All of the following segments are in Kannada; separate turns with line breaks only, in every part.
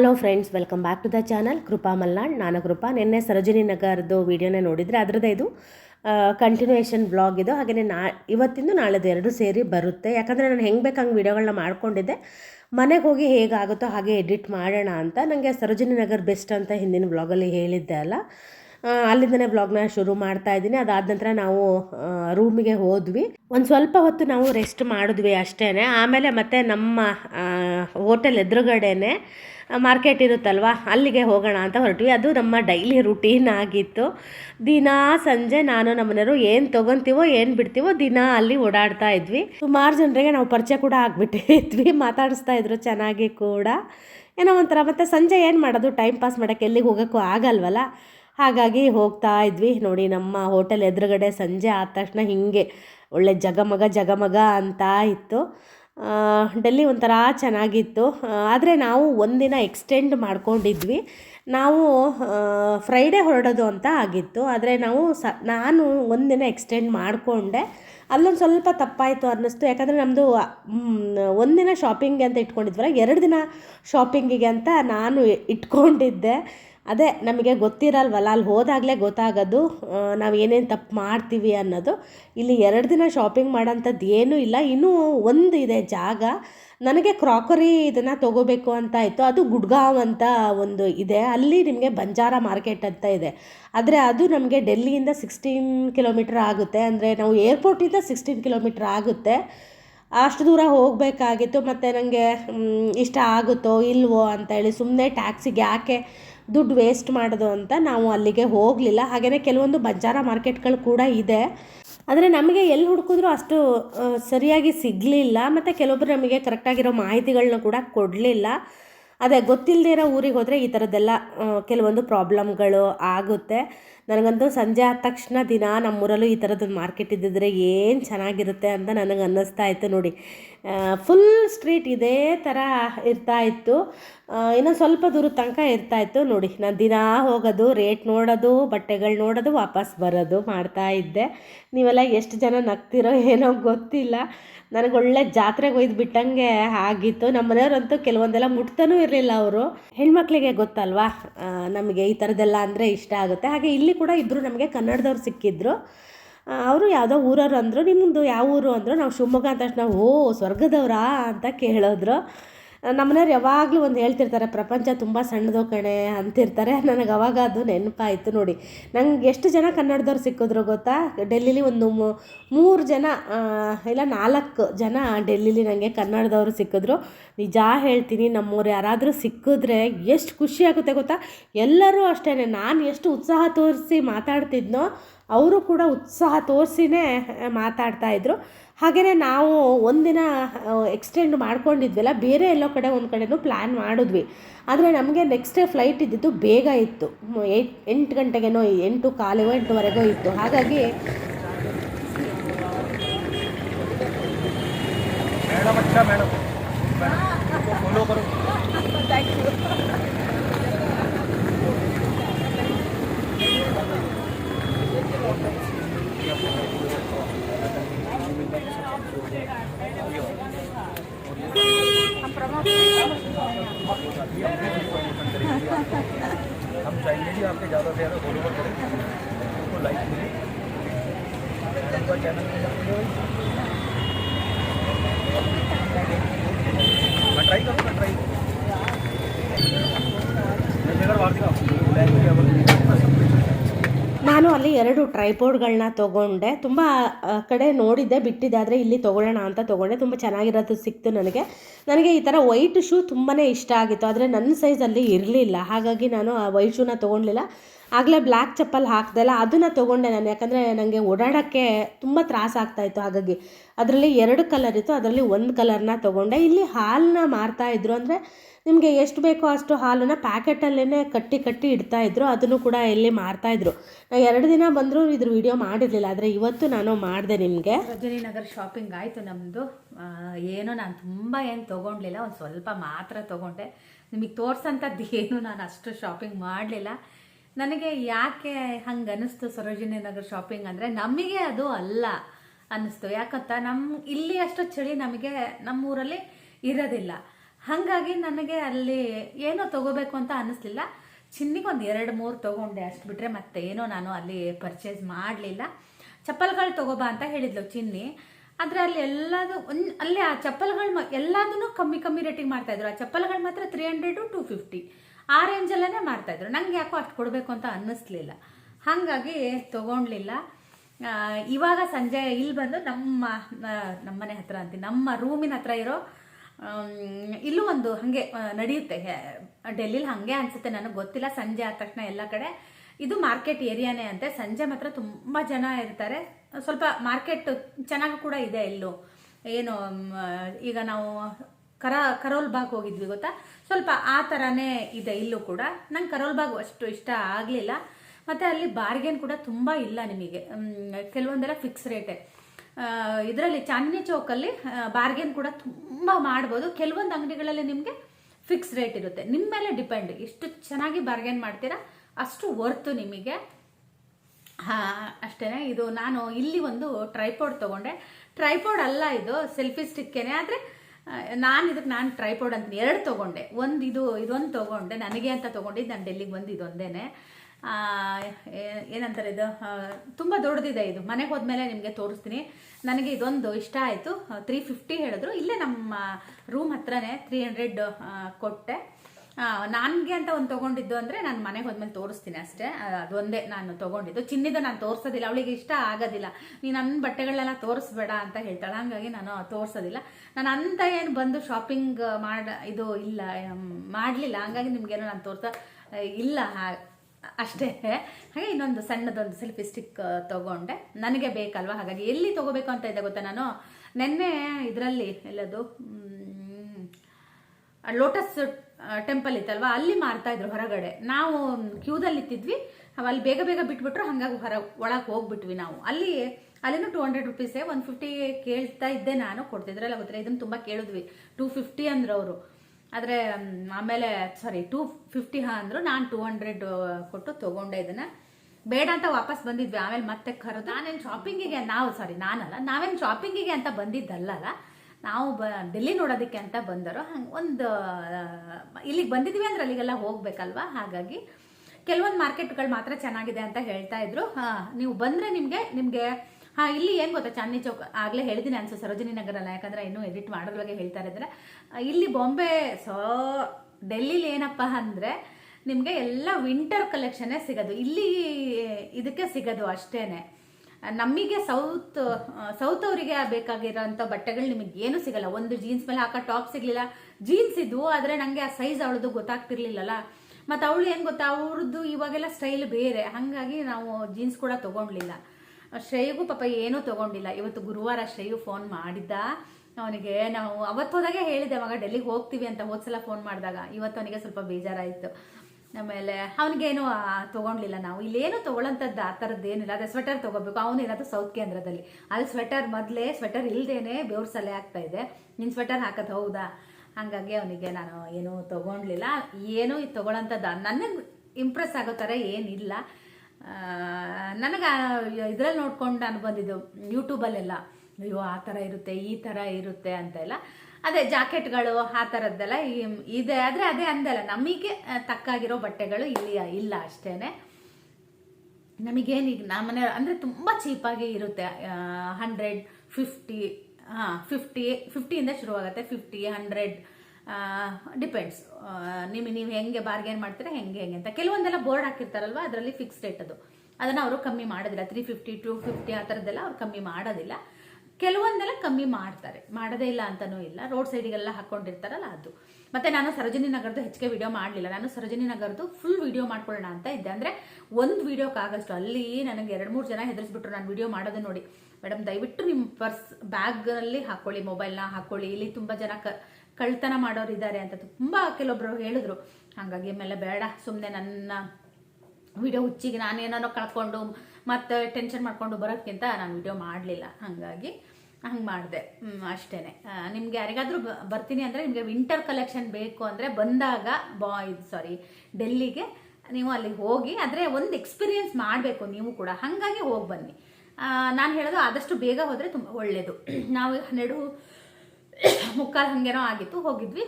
Hello friends welcome back to the channel Krupa Malnad ನಾನು ಕೃಪಾ ನಿನ್ನೆ ಸರೋಜಿನಿ ನಗರದ್ದು ವೀಡಿಯೋನ ನೋಡಿದರೆ ಅದರದ್ದು ಇದು ಕಂಟಿನ್ಯೂಯೇಷನ್ ಬ್ಲಾಗ್ ಇದು. ಹಾಗೆಯೇ ನಾ, ಇವತ್ತಿಂದು ನಾಳೆದು ಎರಡು ಸೇರಿ ಬರುತ್ತೆ. ಯಾಕಂದರೆ ನಾನು ಹೆಂಗೆ ಬೇಕು ಹಂಗೆ ವೀಡಿಯೋಗಳನ್ನ ಮಾಡ್ಕೊಂಡಿದ್ದೆ. ಮನೆಗೆ ಹೋಗಿ ಹೇಗಾಗುತ್ತೋ ಹಾಗೆ ಎಡಿಟ್ ಮಾಡೋಣ ಅಂತ. ನನಗೆ ಸರೋಜಿನಿ ನಗರ್ ಬೆಸ್ಟ್ ಅಂತ ಹಿಂದಿನ ಬ್ಲಾಗಲ್ಲಿ ಹೇಳಿದ್ದೆ ಅಲ್ಲ. ಅಲ್ಲಿಂದನೇ ವ್ಲಾಗ್ನ ಶುರು ಮಾಡ್ತಾ ಇದ್ದೀನಿ. ಅದಾದ ನಂತರ ನಾವು ರೂಮಿಗೆ ಹೋದ್ವಿ. ಒಂದು ಸ್ವಲ್ಪ ಹೊತ್ತು ನಾವು ರೆಸ್ಟ್ ಮಾಡಿದ್ವಿ ಅಷ್ಟೇ ಆಮೇಲೆ ಮತ್ತೆ ನಮ್ಮ ಹೋಟೆಲ್ ಎದುರುಗಡೆನೆ ಮಾರ್ಕೆಟ್ ಇರುತ್ತಲ್ವ, ಅಲ್ಲಿಗೆ ಹೋಗೋಣ ಅಂತ ಹೊರಟ್ವಿ. ಅದು ನಮ್ಮ ಡೈಲಿ ರುಟೀನ್ ಆಗಿತ್ತು. ದಿನಾ ಸಂಜೆ ನಾನು, ನಮ್ಮನೆಯವರು ಏನು ತೊಗೊತೀವೋ, ಏನು ಬಿಡ್ತೀವೋ ದಿನ ಅಲ್ಲಿ ಓಡಾಡ್ತಾ ಇದ್ವಿ. ಸುಮಾರು ಜನರಿಗೆ ನಾವು ಪರಿಚಯ ಕೂಡ ಆಗಿಬಿಟ್ಟಿದ್ವಿ ಮಾತಾಡಿಸ್ತಾ ಇದ್ರು ಚೆನ್ನಾಗಿ ಕೂಡ. ಏನೋ ಒಂಥರ, ಮತ್ತು ಸಂಜೆ ಏನು ಮಾಡೋದು? ಟೈಮ್ ಪಾಸ್ ಮಾಡೋಕ್ಕೆ ಎಲ್ಲಿಗೆ ಹೋಗೋಕ್ಕೂ ಆಗಲ್ವಲ್ಲ. ಹಾಗಾಗಿ ಹೋಗ್ತಾ ಇದ್ವಿ. ನೋಡಿ, ನಮ್ಮ ಹೋಟೆಲ್ ಎದುರುಗಡೆ ಸಂಜೆ ಆದ ತಕ್ಷಣ ಹೀಗೆ ಒಳ್ಳೆ ಜಗಮಗ ಜಗಮಗ ಅಂತ ಇತ್ತು. ಡೆಲ್ಲಿ ಒಂಥರ ಚೆನ್ನಾಗಿತ್ತು. ಆದರೆ ನಾವು ಒಂದಿನ ಎಕ್ಸ್ಟೆಂಡ್ ಮಾಡ್ಕೊಂಡಿದ್ವಿ. ನಾವು ಫ್ರೈಡೇ ಹೊರಡೋದು ಅಂತ ಆಗಿತ್ತು. ಆದರೆ ನಾವು ಸ, ನಾನು ಒಂದಿನ ಎಕ್ಸ್ಟೆಂಡ್ ಮಾಡಿಕೊಂಡೆ. ಅಲ್ಲೊಂದು ಸ್ವಲ್ಪ ತಪ್ಪಾಯಿತು ಅನ್ನಿಸ್ತು. ಯಾಕಂದರೆ ನಮ್ಮದು ಒಂದಿನ ಶಾಪಿಂಗ್ಗೆ ಅಂತ ಇಟ್ಕೊಂಡಿದ್ವಲ್ಲ, ಎರಡು ದಿನ ಶಾಪಿಂಗಿಗೆ ಅಂತ ನಾನು ಇಟ್ಕೊಂಡಿದ್ದೆ. ಅದೇ ನಮಗೆ ಗೊತ್ತಿರಲ್ವಲ್ಲ, ಅಲ್ಲಿ ಹೋದಾಗಲೇ ಗೊತ್ತಾಗೋದು ನಾವು ಏನೇನು ತಪ್ಪು ಮಾಡ್ತೀವಿ ಅನ್ನೋದು. ಇಲ್ಲಿ ಎರಡು ದಿನ ಶಾಪಿಂಗ್ ಮಾಡೋಂಥದ್ದು ಏನೂ ಇಲ್ಲ. ಇನ್ನೂ ಒಂದು ಇದೆ ಜಾಗ. ನನಗೆ ಕ್ರಾಕರಿ ಇದನ್ನು ತೊಗೋಬೇಕು ಅಂತ ಇತ್ತು. ಅದು ಗುಡ್ಗಾಂವ್ ಅಂತ ಒಂದು ಇದೆ. ಅಲ್ಲಿ ನಿಮಗೆ ಬಂಜಾರ ಮಾರ್ಕೆಟ್ ಅಂತ ಇದೆ. ಆದರೆ ಅದು ನಮಗೆ ಡೆಲ್ಲಿಯಿಂದ ಸಿಕ್ಸ್ಟೀನ್ ಕಿಲೋಮೀಟ್ರ್ ಆಗುತ್ತೆ. ಅಂದರೆ ನಾವು ಏರ್ಪೋರ್ಟಿಂದ ಸಿಕ್ಸ್ಟೀನ್ ಕಿಲೋಮೀಟ್ರ್ ಆಗುತ್ತೆ. ಅಷ್ಟು ದೂರ ಹೋಗಬೇಕಾಗಿತ್ತು, ಮತ್ತು ನನಗೆ ಇಷ್ಟ ಆಗುತ್ತೋ ಇಲ್ವೋ ಅಂತ ಹೇಳಿ ಸುಮ್ಮನೆ ಟ್ಯಾಕ್ಸಿಗೆ ಯಾಕೆ ದುಡ್ಡು ವೇಸ್ಟ್ ಮಾಡೋದು ಅಂತ ನಾವು ಅಲ್ಲಿಗೆ ಹೋಗಲಿಲ್ಲ. ಹಾಗೆಯೇ ಕೆಲವೊಂದು ಬಂಜಾರ ಮಾರ್ಕೆಟ್ಗಳು ಕೂಡ ಇದೆ. ಆದರೆ ನಮಗೆ ಎಲ್ಲಿ ಹುಡುಕಿದ್ರೂ ಅಷ್ಟು ಸರಿಯಾಗಿ ಸಿಗಲಿಲ್ಲ. ಮತ್ತು ಕೆಲವೊಬ್ಬರು ನಮಗೆ ಕರೆಕ್ಟಾಗಿರೋ ಮಾಹಿತಿಗಳನ್ನ ಕೂಡ ಕೊಡಲಿಲ್ಲ. ಅದೇ ಗೊತ್ತಿಲ್ಲದೆ ಇರೋ ಊರಿಗೆ ಹೋದರೆ ಈ ಥರದ್ದೆಲ್ಲ ಕೆಲವೊಂದು ಪ್ರಾಬ್ಲಮ್ಗಳು ಆಗುತ್ತೆ. ನನಗಂತೂ ಸಂಜೆ ಆದ ತಕ್ಷಣ ದಿನ ನಮ್ಮೂರಲ್ಲೂ ಈ ಥರದ್ದೊಂದು ಮಾರ್ಕೆಟ್ ಇದ್ದಿದ್ರೆ ಏನು ಚೆನ್ನಾಗಿರುತ್ತೆ ಅಂತ ನನಗೆ ಅನ್ನಿಸ್ತಾ ಇತ್ತು ನೋಡಿ. ಫುಲ್ ಸ್ಟ್ರೀಟ್ ಇದೇ ಥರ ಇರ್ತಾ ಇತ್ತು. ಇನ್ನೊಂದು ಸ್ವಲ್ಪ ದೂರದ ತನಕ ಇರ್ತಾ ಇತ್ತು ನೋಡಿ. ನಾನು ದಿನ ಹೋಗೋದು ರೇಟ್ ನೋಡೋದು, ಬಟ್ಟೆಗಳು ನೋಡೋದು, ವಾಪಸ್ ಬರೋದು ಮಾಡ್ತಾ ಇದ್ದೆ. ನೀವೆಲ್ಲ ಎಷ್ಟು ಜನ ನಗ್ತಿರೋ ಏನೋ ಗೊತ್ತಿಲ್ಲ. ನನಗೆ ಒಳ್ಳೆ ಜಾತ್ರೆಗೆ ಒಯ್ದು ಬಿಟ್ಟಂಗೆ ಆಗಿತ್ತು. ನಮ್ಮ ಕೆಲವೊಂದೆಲ್ಲ ಮುಟ್ತಾನೂ ಇರಲಿಲ್ಲ ಅವರು. ಹೆಣ್ಮಕ್ಳಿಗೆ ಗೊತ್ತಲ್ವಾ? ನಮಗೆ ಈ ಥರದ್ದೆಲ್ಲ ಅಂದರೆ ಇಷ್ಟ ಆಗುತ್ತೆ. ಹಾಗೆ ಇಲ್ಲಿ ಕೂಡ ಇಬ್ಬರು ನಮಗೆ ಕನ್ನಡದವ್ರು ಸಿಕ್ಕಿದ್ರು. ಅವರು ಯಾವುದೋ ಊರವ್ರು ಅಂದರು ನಿಮ್ಮದು ಯಾವ ಊರು ಅಂದರು, ನಾವು ಶಿವಮೊಗ್ಗ ಅಂತ ತಕ್ಷಣ ಓ, ಸ್ವರ್ಗದವರಾ ಅಂತ ಕೇಳಿದ್ರು. ನಮ್ಮನೆಯವ್ರು ಯಾವಾಗಲೂ ಒಂದು ಹೇಳ್ತಿರ್ತಾರೆ, ಪ್ರಪಂಚ ತುಂಬ ಸಣ್ಣದು ಕಣೆ ಅಂತಿರ್ತಾರೆ. ನನಗೆ ಅವಾಗ ಅದು ನೆನಪಾಯಿತು ನೋಡಿ. ನಂಗೆ ಎಷ್ಟು ಜನ ಕನ್ನಡದವ್ರು ಸಿಕ್ಕಿದ್ರು ಗೊತ್ತಾ? ಡೆಲ್ಲಿಲಿ ಒಂದು ಮೂರು ಜನ ಇಲ್ಲ ನಾಲ್ಕು ಜನ ಡೆಲ್ಲಿಲಿ ನನಗೆ ಕನ್ನಡದವರು ಸಿಕ್ಕಿದ್ರು. ನಿಜ ಹೇಳ್ತೀನಿ, ನಮ್ಮೂರು ಯಾರಾದರೂ ಸಿಕ್ಕಿದ್ರೆ ಎಷ್ಟು ಖುಷಿ ಆಗುತ್ತೆ ಗೊತ್ತಾ? ಎಲ್ಲರೂ ಅಷ್ಟೇ ನಾನು ಎಷ್ಟು ಉತ್ಸಾಹ ತೋರಿಸಿ ಮಾತಾಡ್ತಿದ್ನೋ, ಅವರು ಕೂಡ ಉತ್ಸಾಹ ತೋರಿಸಿನೇ ಮಾತಾಡ್ತಾ ಇದ್ರು. ಹಾಗೆಯೇ ನಾವು ಒಂದಿನ ಎಕ್ಸ್ಟೆಂಡ್ ಮಾಡ್ಕೊಂಡಿದ್ವಲ್ಲ ಬೇರೆ ಎಲ್ಲೋ ಕಡೆ ಒಂದು ಕಡೆನೂ ಪ್ಲ್ಯಾನ್ ಮಾಡಿದ್ವಿ. ಆದರೆ ನಮಗೆ ನೆಕ್ಸ್ಟ್ ಡೇ ಫ್ಲೈಟ್ ಇದ್ದಿದ್ದು ಬೇಗ ಇತ್ತು. ಏಯ್ಟ್ ಎಂಟು ಗಂಟೆಗೇನೋ ಎಂಟು ಕಾಲಿಗೋ ಎಂಟುವರೆಗೋ ಇತ್ತು. ಹಾಗಾಗಿ ಮೇಡಮ್ ಎರಡು ಟ್ರೈಪೋರ್ಡ್ಗಳನ್ನ ತೊಗೊಂಡೆ. ತುಂಬ ಕಡೆ ನೋಡಿದ್ದೆ ಬಿಟ್ಟಿದ್ದೆ ಆದರೆ ಇಲ್ಲಿ ತೊಗೊಳ್ಳೋಣ ಅಂತ ತೊಗೊಂಡೆ. ತುಂಬ ಚೆನ್ನಾಗಿರೋದು ಸಿಕ್ತು ನನಗೆ. ನನಗೆ ಈ ಥರ ವೈಟ್ ಶೂ ತುಂಬಾ ಇಷ್ಟ ಆಗಿತ್ತು. ಆದರೆ ನನ್ನ ಸೈಜಲ್ಲಿ ಇರಲಿಲ್ಲ. ಹಾಗಾಗಿ ನಾನು ಆ ವೈಟ್ ಶೂನ ತೊಗೊಳ್ಲಿಲ್ಲ ಆಗಲೇ ಬ್ಲ್ಯಾಕ್ ಚಪ್ಪಲ್ ಹಾಕ್ದಲ್ಲ ಅದನ್ನು ತೊಗೊಂಡೆ ನಾನು. ಯಾಕಂದರೆ ನನಗೆ ಓಡಾಡೋಕ್ಕೆ ತುಂಬ ತ್ರಾಸ ಆಗ್ತಾಯಿತ್ತು ಹಾಗಾಗಿ. ಅದರಲ್ಲಿ ಎರಡು ಕಲರ್ ಇತ್ತು, ಅದರಲ್ಲಿ ಒಂದು ಕಲರ್ನ ತೊಗೊಂಡೆ. ಇಲ್ಲಿ ಹಾಲನ್ನ ಮಾರ್ತಾ ಇದ್ರು ಅಂದರೆ ನಿಮಗೆ ಎಷ್ಟು ಬೇಕೋ ಅಷ್ಟು ಹಾಲನ್ನು ಪ್ಯಾಕೆಟಲ್ಲೇ ಕಟ್ಟಿ ಕಟ್ಟಿ ಇಡ್ತಾ ಇದ್ರು, ಅದನ್ನು ಕೂಡ ಇಲ್ಲಿ ಮಾರ್ತಾ ಇದ್ರು. ನಾವು ಎರಡು ದಿನ ಬಂದರೂ ಇದ್ರ ವಿಡಿಯೋ ಮಾಡಿರಲಿಲ್ಲ, ಆದರೆ ಇವತ್ತು ನಾನು ಮಾಡಿದೆ ನಿಮಗೆ.
ನಗರ್ ಶಾಪಿಂಗ್ ಆಯಿತು ನಮ್ಮದು ಏನೋ ನಾನು ತುಂಬ ಏನು ತೊಗೊಂಡ್ಲಿಲ್ಲ, ಒಂದು ಸ್ವಲ್ಪ ಮಾತ್ರ ತೊಗೊಂಡೆ. ನಿಮಗೆ ತೋರ್ಸೋಂಥದ್ದು ಏನು, ನಾನು ಅಷ್ಟು ಶಾಪಿಂಗ್ ಮಾಡಲಿಲ್ಲ. ನನಗೆ ಯಾಕೆ ಹಂಗೆ ಅನ್ನಿಸ್ತು ಸರೋಜಿನಿ ನಗರ್ ಶಾಪಿಂಗ್ ಅಂದರೆ ನಮಗೆ ಅದು ಅಲ್ಲ ಅನ್ನಿಸ್ತು ಯಾಕಂತ ನಮ್ಮ ಇಲ್ಲಿ ಅಷ್ಟು ಚಳಿ ನಮಗೆ ನಮ್ಮೂರಲ್ಲಿ ಇರೋದಿಲ್ಲ. ಹಾಗಾಗಿ ನನಗೆ ಅಲ್ಲಿ ಏನೋ ತಗೋಬೇಕು ಅಂತ ಅನ್ನಿಸ್ಲಿಲ್ಲ ಚಿನ್ನಿಗೆ ಒಂದು ಎರಡು, ಮೂರು ತೊಗೊಂಡೆ. ಅಷ್ಟು ಬಿಟ್ಟರೆ ಮತ್ತೆ ಏನೋ ನಾನು ಅಲ್ಲಿ ಪರ್ಚೇಸ್ ಮಾಡಲಿಲ್ಲ. ಚಪ್ಪಲ್ಗಳು ತೊಗೋಬಾ ಅಂತ ಹೇಳಿದ್ಲು ಚಿನ್ನಿ. ಆದರೆ ಅಲ್ಲಿ ಎಲ್ಲದು, ಒಂದು, ಅಲ್ಲಿ ಆ ಚಪ್ಪಲ್ಗಳು ಎಲ್ಲದನ್ನು ಕಮ್ಮಿ ಕಮ್ಮಿ ರೇಟಿಗೆ ಮಾಡ್ತಾಯಿದ್ರು ಆ ಚಪ್ಪಲ್ಗಳು ಮಾತ್ರ ತ್ರೀ ಹಂಡ್ರೆಡು ಟು ಫಿಫ್ಟಿ ಆ ರೇಂಜಲ್ಲೇ ಮಾಡ್ತಾಯಿದ್ರು ನಂಗೆ ಯಾಕೋ ಅಷ್ಟು ಕೊಡಬೇಕು ಅಂತ ಅನ್ನಿಸ್ಲಿಲ್ಲ. ಹಾಗಾಗಿ ತೊಗೊಂಡ್ಲಿಲ್ಲ. ಇವಾಗ ಸಂಜೆ ಇಲ್ಲಿ ಬಂದು ನಮ್ಮ ನಮ್ಮನೆ ಹತ್ರ ಅಂತೀನಿ ನಮ್ಮ ರೂಮಿನ ಹತ್ರ ಇರೋ ಇಲ್ಲೂ ಒಂದು ಹಾಗೆ ನಡೆಯುತ್ತೆ. ಡೆಲ್ಲಿಲಿ ಹಾಗೆ ಅನ್ಸುತ್ತೆ ನನಗೆ ಗೊತ್ತಿಲ್ಲ. ಸಂಜೆ ಆದ ತಕ್ಷಣ ಎಲ್ಲ ಕಡೆ ಇದು ಮಾರ್ಕೆಟ್ ಏರಿಯಾನೇ ಅಂತೆ. ಸಂಜೆ ಮಾತ್ರ ತುಂಬ ಜನ ಇರ್ತಾರೆ. ಸ್ವಲ್ಪ ಮಾರ್ಕೆಟ್ ಚೆನ್ನಾಗಿ ಕೂಡ ಇದೆ ಇಲ್ಲೂ. ಏನು ಈಗ ನಾವು ಕರ, ಕರೋಲ್ ಬಾಗ್ ಹೋಗಿದ್ವಿ ಗೊತ್ತಾ? ಸ್ವಲ್ಪ ಆ ಥರನೇ ಇದೆ ಇಲ್ಲೂ ಕೂಡ. ನಂಗೆ ಕರೋಲ್ಬಾಗ್ ಅಷ್ಟು ಇಷ್ಟ ಆಗಲಿಲ್ಲ. ಮತ್ತು ಅಲ್ಲಿ ಬಾರ್ಗೇನ್ ಕೂಡ ತುಂಬ ಇಲ್ಲ ನಿಮಗೆ. ಕೆಲವೊಂದೆಲ್ಲ ಫಿಕ್ಸ್ ರೇಟೆ ಇದರಲ್ಲಿ ಚಾಂದಿನಿ ಚೌಕಲ್ಲಿ ಬಾರ್ಗೇನ್ ಕೂಡ ತುಂಬ ಮಾಡ್ಬೋದು. ಕೆಲವೊಂದು ಅಂಗಡಿಗಳಲ್ಲಿ ನಿಮಗೆ ಫಿಕ್ಸ್ ರೇಟ್ ಇರುತ್ತೆ. ನಿಮ್ಮ ಮೇಲೆ ಡಿಪೆಂಡ್ ಎಷ್ಟು ಚೆನ್ನಾಗಿ ಬಾರ್ಗೇನ್ ಮಾಡ್ತೀರಾ, ಅಷ್ಟು ವರ್ತು ನಿಮಗೆ. ಹಾಂ ಅಷ್ಟೇ ಇದು ನಾನು ಇಲ್ಲಿ ಒಂದು ಟ್ರೈಪೋಡ್ ತೊಗೊಂಡೆ. ಟ್ರೈಪೋಡ್ ಅಲ್ಲ ಇದು ಸೆಲ್ಫಿ ಸ್ಟಿಕ್ಕೇನೆ ಆದರೆ ನಾನು ಇದಕ್ಕೆ ನಾನು ಟ್ರೈಪೋಡ್ ಅಂತ ಎರಡು ತೊಗೊಂಡೆ. ಒಂದು ಇದು, ಇದೊಂದು ತೊಗೊಂಡೆ. ನನಗೆ ಅಂತ ತೊಗೊಂಡಿದ್ದು ನಾನು ಡೆಲ್ಲಿಗೆ ಬಂದು ಇದೊಂದೇನೆ. ಏನಂತಾರೆ ಇದು? ತುಂಬ ದೊಡ್ಡದಿದೆ ಇದು. ಮನೆಗೆ ಹೋದ್ಮೇಲೆ ನಿಮಗೆ ತೋರಿಸ್ತೀನಿ. ನನಗೆ ಇದೊಂದು ಇಷ್ಟ ಆಯಿತು. ತ್ರೀ ಫಿಫ್ಟಿ ಹೇಳಿದ್ರು. ಇಲ್ಲೇ ನಮ್ಮ ರೂಮ್ ಹತ್ರನೇ ತ್ರೀ ಹಂಡ್ರೆಡ್ ಕೊಟ್ಟೆ. ನನಗೆ ಅಂತ ಒಂದು ತೊಗೊಂಡಿದ್ದು ಅಂದರೆ ನಾನು ಮನೆಗೆ ಹೋದ್ಮೇಲೆ ತೋರಿಸ್ತೀನಿ ಅಷ್ಟೇ. ಅದೊಂದೇ ನಾನು ತೊಗೊಂಡಿದ್ದು. ಚಿನ್ನದ ನಾನು ತೋರಿಸೋದಿಲ್ಲ. ಅವಳಿಗೆ ಇಷ್ಟ ಆಗೋದಿಲ್ಲ. ನೀನು ನನ್ನ ಬಟ್ಟೆಗಳನ್ನೆಲ್ಲ ತೋರಿಸ್ಬೇಡ ಅಂತ ಹೇಳ್ತಾಳೆ. ಹಾಗಾಗಿ ನಾನು ತೋರಿಸೋದಿಲ್ಲ. ನಾನು ಅಂತ ಏನು ಬಂದು ಶಾಪಿಂಗ್ ಮಾಡ, ಇದು ಇಲ್ಲ ಮಾಡಲಿಲ್ಲ. ಹಂಗಾಗಿ ನಿಮಗೇನೋ ನಾನು ತೋರ್ಸ ಇಲ್ಲ ಅಷ್ಟೇ. ಹಾಗೆ ಇನ್ನೊಂದು ಸಣ್ಣದೊಂದು ಸೆಲ್ಫಿ ಸ್ಟಿಕ್ ತಗೊಂಡೆ. ನನಗೆ ಬೇಕಲ್ವಾ? ಹಾಗಾಗಿ ಎಲ್ಲಿ ತಗೋಬೇಕು ಅಂತ ಇದೆ ಗೊತ್ತಾ ನಾನು? ನಿನ್ನೆ ಇದರಲ್ಲಿ, ಎಲ್ಲದು ಲೋಟಸ್ ಟೆಂಪಲ್ ಇತ್ತಲ್ವಾ? ಅಲ್ಲಿ ಮಾರ್ತಾ ಇದ್ರು ಹೊರಗಡೆ. ನಾವು ಕ್ಯೂದಲ್ಲಿ ಇತ್ತಿದ್ವಿ ಅಲ್ಲಿ ಬೇಗ ಬೇಗ ಬಿಟ್ಬಿಟ್ರು, ಹಾಗಾಗಿ ಹೊರ, ಒಳಗೆ ಹೋಗ್ಬಿಟ್ವಿ ನಾವು. ಅಲ್ಲಿ, ಅಲ್ಲಿನೂ ಟೂ ಹಂಡ್ರೆಡ್ ರುಪೀಸೇ ಒನ್ ಫಿಫ್ಟಿ ಕೇಳ್ತಾ ಇದ್ದೆ ನಾನು, ಕೊಡ್ತಿದ್ರಲ್ಲ ಗೊತ್ತಿಲ್ಲ ಇದನ್ನು ತುಂಬ ಕೇಳಿದ್ವಿ. ಟೂ ಫಿಫ್ಟಿ ಅಂದ್ರು ಅವರು. ಆದರೆ ಆಮೇಲೆ ಸಾರಿ ಟೂ ಫಿಫ್ಟಿ ಹಾ ಅಂದರು. ನಾನು ಟೂ ಹಂಡ್ರೆಡ್ ಕೊಟ್ಟು ತೊಗೊಂಡೆ ಇದನ್ನು. ಬೇಡ ಅಂತ ವಾಪಸ್ ಬಂದಿದ್ವಿ. ಆಮೇಲೆ ಮತ್ತೆ ಕರೆದು, ನಾನೇನು ಶಾಪಿಂಗಿಗೆ ನಾವು ಸಾರಿ ನಾನಲ್ಲ, ನಾವೇನು ಶಾಪಿಂಗಿಗೆ ಅಂತ ಬಂದಿದ್ದಲ್ಲಲ್ಲ ನಾವು ಬ, ಡೆಲ್ಲಿ ನೋಡೋದಕ್ಕೆ ಅಂತ ಬಂದರು, ಹಂಗೆ ಒಂದು ಇಲ್ಲಿಗೆ ಬಂದಿದ್ವಿ ಅಂದ್ರೆ ಅಲ್ಲಿಗೆಲ್ಲ ಹೋಗ್ಬೇಕಲ್ವಾ? ಹಾಗಾಗಿ ಕೆಲವೊಂದು ಮಾರ್ಕೆಟ್ಗಳು ಮಾತ್ರ ಚೆನ್ನಾಗಿದೆ ಅಂತ ಹೇಳ್ತಾ ಇದ್ರು. ಹಾ, ನೀವು ಬಂದರೆ ನಿಮಗೆ ನಿಮಗೆ, ಹಾ, ಇಲ್ಲಿ ಏನು ಗೊತ್ತಾ? ಚಾಂದಿನಿ ಚೌಕ್ ಆಗಲೇ ಹೇಳಿದ್ದೀನಿ ಅನ್ಸು ಸರೋಜಿನಿ ನಗರಲ್ಲ ಯಾಕಂದ್ರೆ ಇನ್ನೂ ಎಡಿಟ್ ಮಾಡೋದ್ರ ಹೇಳ್ತಾ ಇದ್ದಾರೆ. ಇಲ್ಲಿ ಬಾಂಬೆ, ಸೊ, ಡೆಲ್ಲಿಲಿ ಏನಪ್ಪ ಅಂದರೆ ನಿಮಗೆ ಎಲ್ಲ ವಿಂಟರ್ ಕಲೆಕ್ಷನ್ನೇ ಸಿಗೋದು. ಇಲ್ಲಿ, ಇದಕ್ಕೆ ಸಿಗೋದು ಅಷ್ಟೇನೆ. ನಮಗೆ ಸೌತ್ ಸೌತ್ ಅವರಿಗೆ ಬೇಕಾಗಿರೋಂಥ ಬಟ್ಟೆಗಳು ನಿಮಗೆ ಏನು ಸಿಗಲ್ಲ. ಒಂದು ಜೀನ್ಸ್ ಮೇಲೆ ಹಾಕೋ ಟಾಪ್ ಸಿಗಲಿಲ್ಲ. ಜೀನ್ಸ್ ಇದ್ವು, ಆದರೆ ನನಗೆ ಆ ಸೈಜ್ ಅವಳದು ಗೊತ್ತಾಗ್ತಿರ್ಲಿಲ್ಲಲ್ಲ. ಮತ್ತು ಅವಳು ಏನು ಗೊತ್ತಾ, ಅವ್ರದ್ದು ಇವಾಗೆಲ್ಲ ಸ್ಟೈಲ್ ಬೇರೆ. ಹಾಗಾಗಿ ನಾವು ಜೀನ್ಸ್ ಕೂಡ ತೊಗೊಂಡ್ಲಿಲ್ಲ. ಶ್ರೇಯಗೂ ಪಾಪ ಏನೂ ತೊಗೊಂಡಿಲ್ಲ. ಇವತ್ತು ಗುರುವಾರ ಶ್ರೇಯು ಫೋನ್ ಮಾಡಿದ್ದ. ಅವನಿಗೆ ನಾವು ಅವತ್ತು ಹೋದಾಗೆ ಹೇಳಿದೆ, ಮಗ, ಡೆಲ್ಲಿಗೆ ಹೋಗ್ತೀವಿ ಅಂತ ಹೋದ್ಸಲ ಫೋನ್ ಮಾಡಿದಾಗ. ಇವತ್ತು ಅವನಿಗೆ ಸ್ವಲ್ಪ ಬೇಜಾರಾಯಿತು. ಆಮೇಲೆ ಅವನಿಗೇನು ತೊಗೊಂಡ್ಲಿಲ್ಲ ನಾವು. ಇಲ್ಲೇನು ತೊಗೊಳ್ಳೋಂಥದ್ದು ಆ ಥರದ್ದು ಏನಿಲ್ಲ ಅದೇ ಸ್ವೆಟರ್ ತೊಗೋಬೇಕು. ಅವನು ಇರೋದು ಸೌತ್ ಕೇಂದ್ರದಲ್ಲಿ ಅಲ್ಲಿ ಸ್ವೆಟರ್ ಮೊದಲೇ ಸ್ವೆಟರ್ ಇಲ್ಲದೇನೆ ಬೆವ್ರ ಸಲಹೆ ಆಗ್ತಾ ಇದೆ. ನಿನ್ನ ಸ್ವೆಟರ್ ಹಾಕೋದು ಹೌದಾ? ಹಾಗಾಗಿ ಅವನಿಗೆ ನಾನು ಏನೂ ತೊಗೊಂಡ್ಲಿಲ್ಲ. ಏನೂ ಇದು ತೊಗೊಳ್ಳೋಂಥದ್ದು ನನಗೆ ಇಂಪ್ರೆಸ್ ಆಗೋ ಥರ ಏನಿಲ್ಲ. ನನಗೆ ಇದ್ರಲ್ಲಿ ನೋಡ್ಕೊಂಡು ನಾನು ಬಂದಿದ್ದು ಯೂಟ್ಯೂಬಲ್ಲೆಲ್ಲ ಅಯ್ಯೋ, ಆ ಥರ ಇರುತ್ತೆ, ಈ ಥರ ಇರುತ್ತೆ ಅಂತೆಲ್ಲ ಅದೇ ಜಾಕೆಟ್ಗಳು ಆ ಥರದ್ದೆಲ್ಲ ಇದೆ. ಆದರೆ ಅದೇ ಅಂದಲ್ಲ, ನಮಗೆ ತಕ್ಕಾಗಿರೋ ಬಟ್ಟೆಗಳು ಇಲ್ಲಿ, ಇಲ್ಲ ಅಷ್ಟೇ ನಮಗೇನೀಗ ನಮ್ಮ ಮನೆ, ಅಂದರೆ ತುಂಬ ಚೀಪಾಗಿ ಇರುತ್ತೆ. ಹಂಡ್ರೆಡ್ ಫಿಫ್ಟಿ ಹಾಂ ಫಿಫ್ಟಿ ಫಿಫ್ಟಿಯಿಂದ ಶುರುವಾಗುತ್ತೆ. ಫಿಫ್ಟಿ ಹಂಡ್ರೆಡ್ ಡಿಪೆಂಡ್ಸ್ ನಿಮಗೆ ನೀವು ಹೆಂಗೆ ಬಾರ್ಗೇನ್ ಮಾಡ್ತೀರಾ, ಹೆಂಗೆ ಹೆಂಗೆ ಅಂತ. ಕೆಲವೊಂದೆಲ್ಲ ಬೋರ್ಡ್ ಹಾಕಿರ್ತಾರಲ್ವ, ಅದರಲ್ಲಿ ಫಿಕ್ಸ್ ರೇಟ್ ಅದು. ಅದನ್ನು ಅವರು ಕಮ್ಮಿ ಮಾಡೋದಿಲ್ಲ. ತ್ರೀ ಫಿಫ್ಟಿ ಟು ಫಿಫ್ಟಿ ಆ ಥರದ್ದೆಲ್ಲ ಅವ್ರು ಕಮ್ಮಿ ಮಾಡೋದಿಲ್ಲ. ಕೆಲವೊಂದೆಲ್ಲ ಕಮ್ಮಿ ಮಾಡ್ತಾರೆ. ಮಾಡೋದೇ ಇಲ್ಲ ಅಂತನೂ ಇಲ್ಲ. ರೋಡ್ ಸೈಡಿಗೆಲ್ಲ ಹಾಕ್ಕೊಂಡಿರ್ತಾರಲ್ಲ ಅದು. ಮತ್ತೆ ನಾನು ಸರೋಜಿನಿ ನಗರದ್ದು ಹೆಚ್ಚಿಗೆ ವಿಡಿಯೋ ಮಾಡಲಿಲ್ಲ. ನಾನು ಸರೋಜಿನಿ ನಗರದ್ದು ಫುಲ್ ವಿಡಿಯೋ ಮಾಡ್ಕೊಳ್ಳೋಣ ಅಂತ ಇದ್ದೆ. ಅಂದರೆ ಒಂದು ವಿಡಿಯೋಕ್ಕಾಗಷ್ಟು ಅಲ್ಲಿ ನನಗೆ ಎರಡು ಮೂರು ಜನ ಹೆದರಿಸ್ಬಿಟ್ರು ನಾನು ವಿಡಿಯೋ ಮಾಡೋದು ನೋಡಿ. ಮೇಡಮ್, ದಯವಿಟ್ಟು ನಿಮ್ಮ ಪರ್ಸ್ ಬ್ಯಾಗಲ್ಲಿ ಹಾಕ್ಕೊಳ್ಳಿ ಮೊಬೈಲ್ನ ಹಾಕ್ಕೊಳ್ಳಿ ಇಲ್ಲಿ ತುಂಬ ಜನ ಕಳ್ತನ ಮಾಡೋರು ಇದ್ದಾರೆ ಅಂತ ತುಂಬ ಕೆಲವೊಬ್ರು ಹೇಳಿದ್ರು. ಹಾಗಾಗಿ ಆಮೇಲೆ ಬೇಡ. ಸುಮ್ಮನೆ ನನ್ನ ವಿಡಿಯೋ ಹುಚ್ಚಿಗೆ ನಾನೇನೋ ಕಳ್ಕೊಂಡು ಮತ್ತೆ ಟೆನ್ಷನ್ ಮಾಡ್ಕೊಂಡು ಬರೋದಕ್ಕಿಂತ ನಾನು ವಿಡಿಯೋ ಮಾಡಲಿಲ್ಲ. ಹಾಗಾಗಿ ಹಂಗೆ ಮಾಡಿದೆ. ಅಷ್ಟೇ ನಿಮಗೆ ಯಾರಿಗಾದರೂ ಬರ್ತೀನಿ ಅಂದರೆ ನಿಮಗೆ ವಿಂಟರ್ ಕಲೆಕ್ಷನ್ ಬೇಕು ಅಂದರೆ ಬಂದಾಗ ಬಾಯ್ ಇದು ಸಾರಿ ಡೆಲ್ಲಿಗೆ ನೀವು ಅಲ್ಲಿಗೆ ಹೋಗಿ ಆದರೆ ಒಂದು ಎಕ್ಸ್ಪೀರಿಯನ್ಸ್ ಮಾಡಬೇಕು ನೀವು ಕೂಡ. ಹಾಗಾಗಿ ಹೋಗಿ ಬನ್ನಿ. ನಾನು ಹೇಳೋದು ಆದಷ್ಟು ಬೇಗ ಹೋದರೆ ತುಂಬ ಒಳ್ಳೆಯದು ನಾವು ಹನ್ನೆರಡು ಮುಕ್ಕಾಲು ಹಾಗೇನೋ ಆಗಿತ್ತು ಹೋಗಿದ್ವಿ.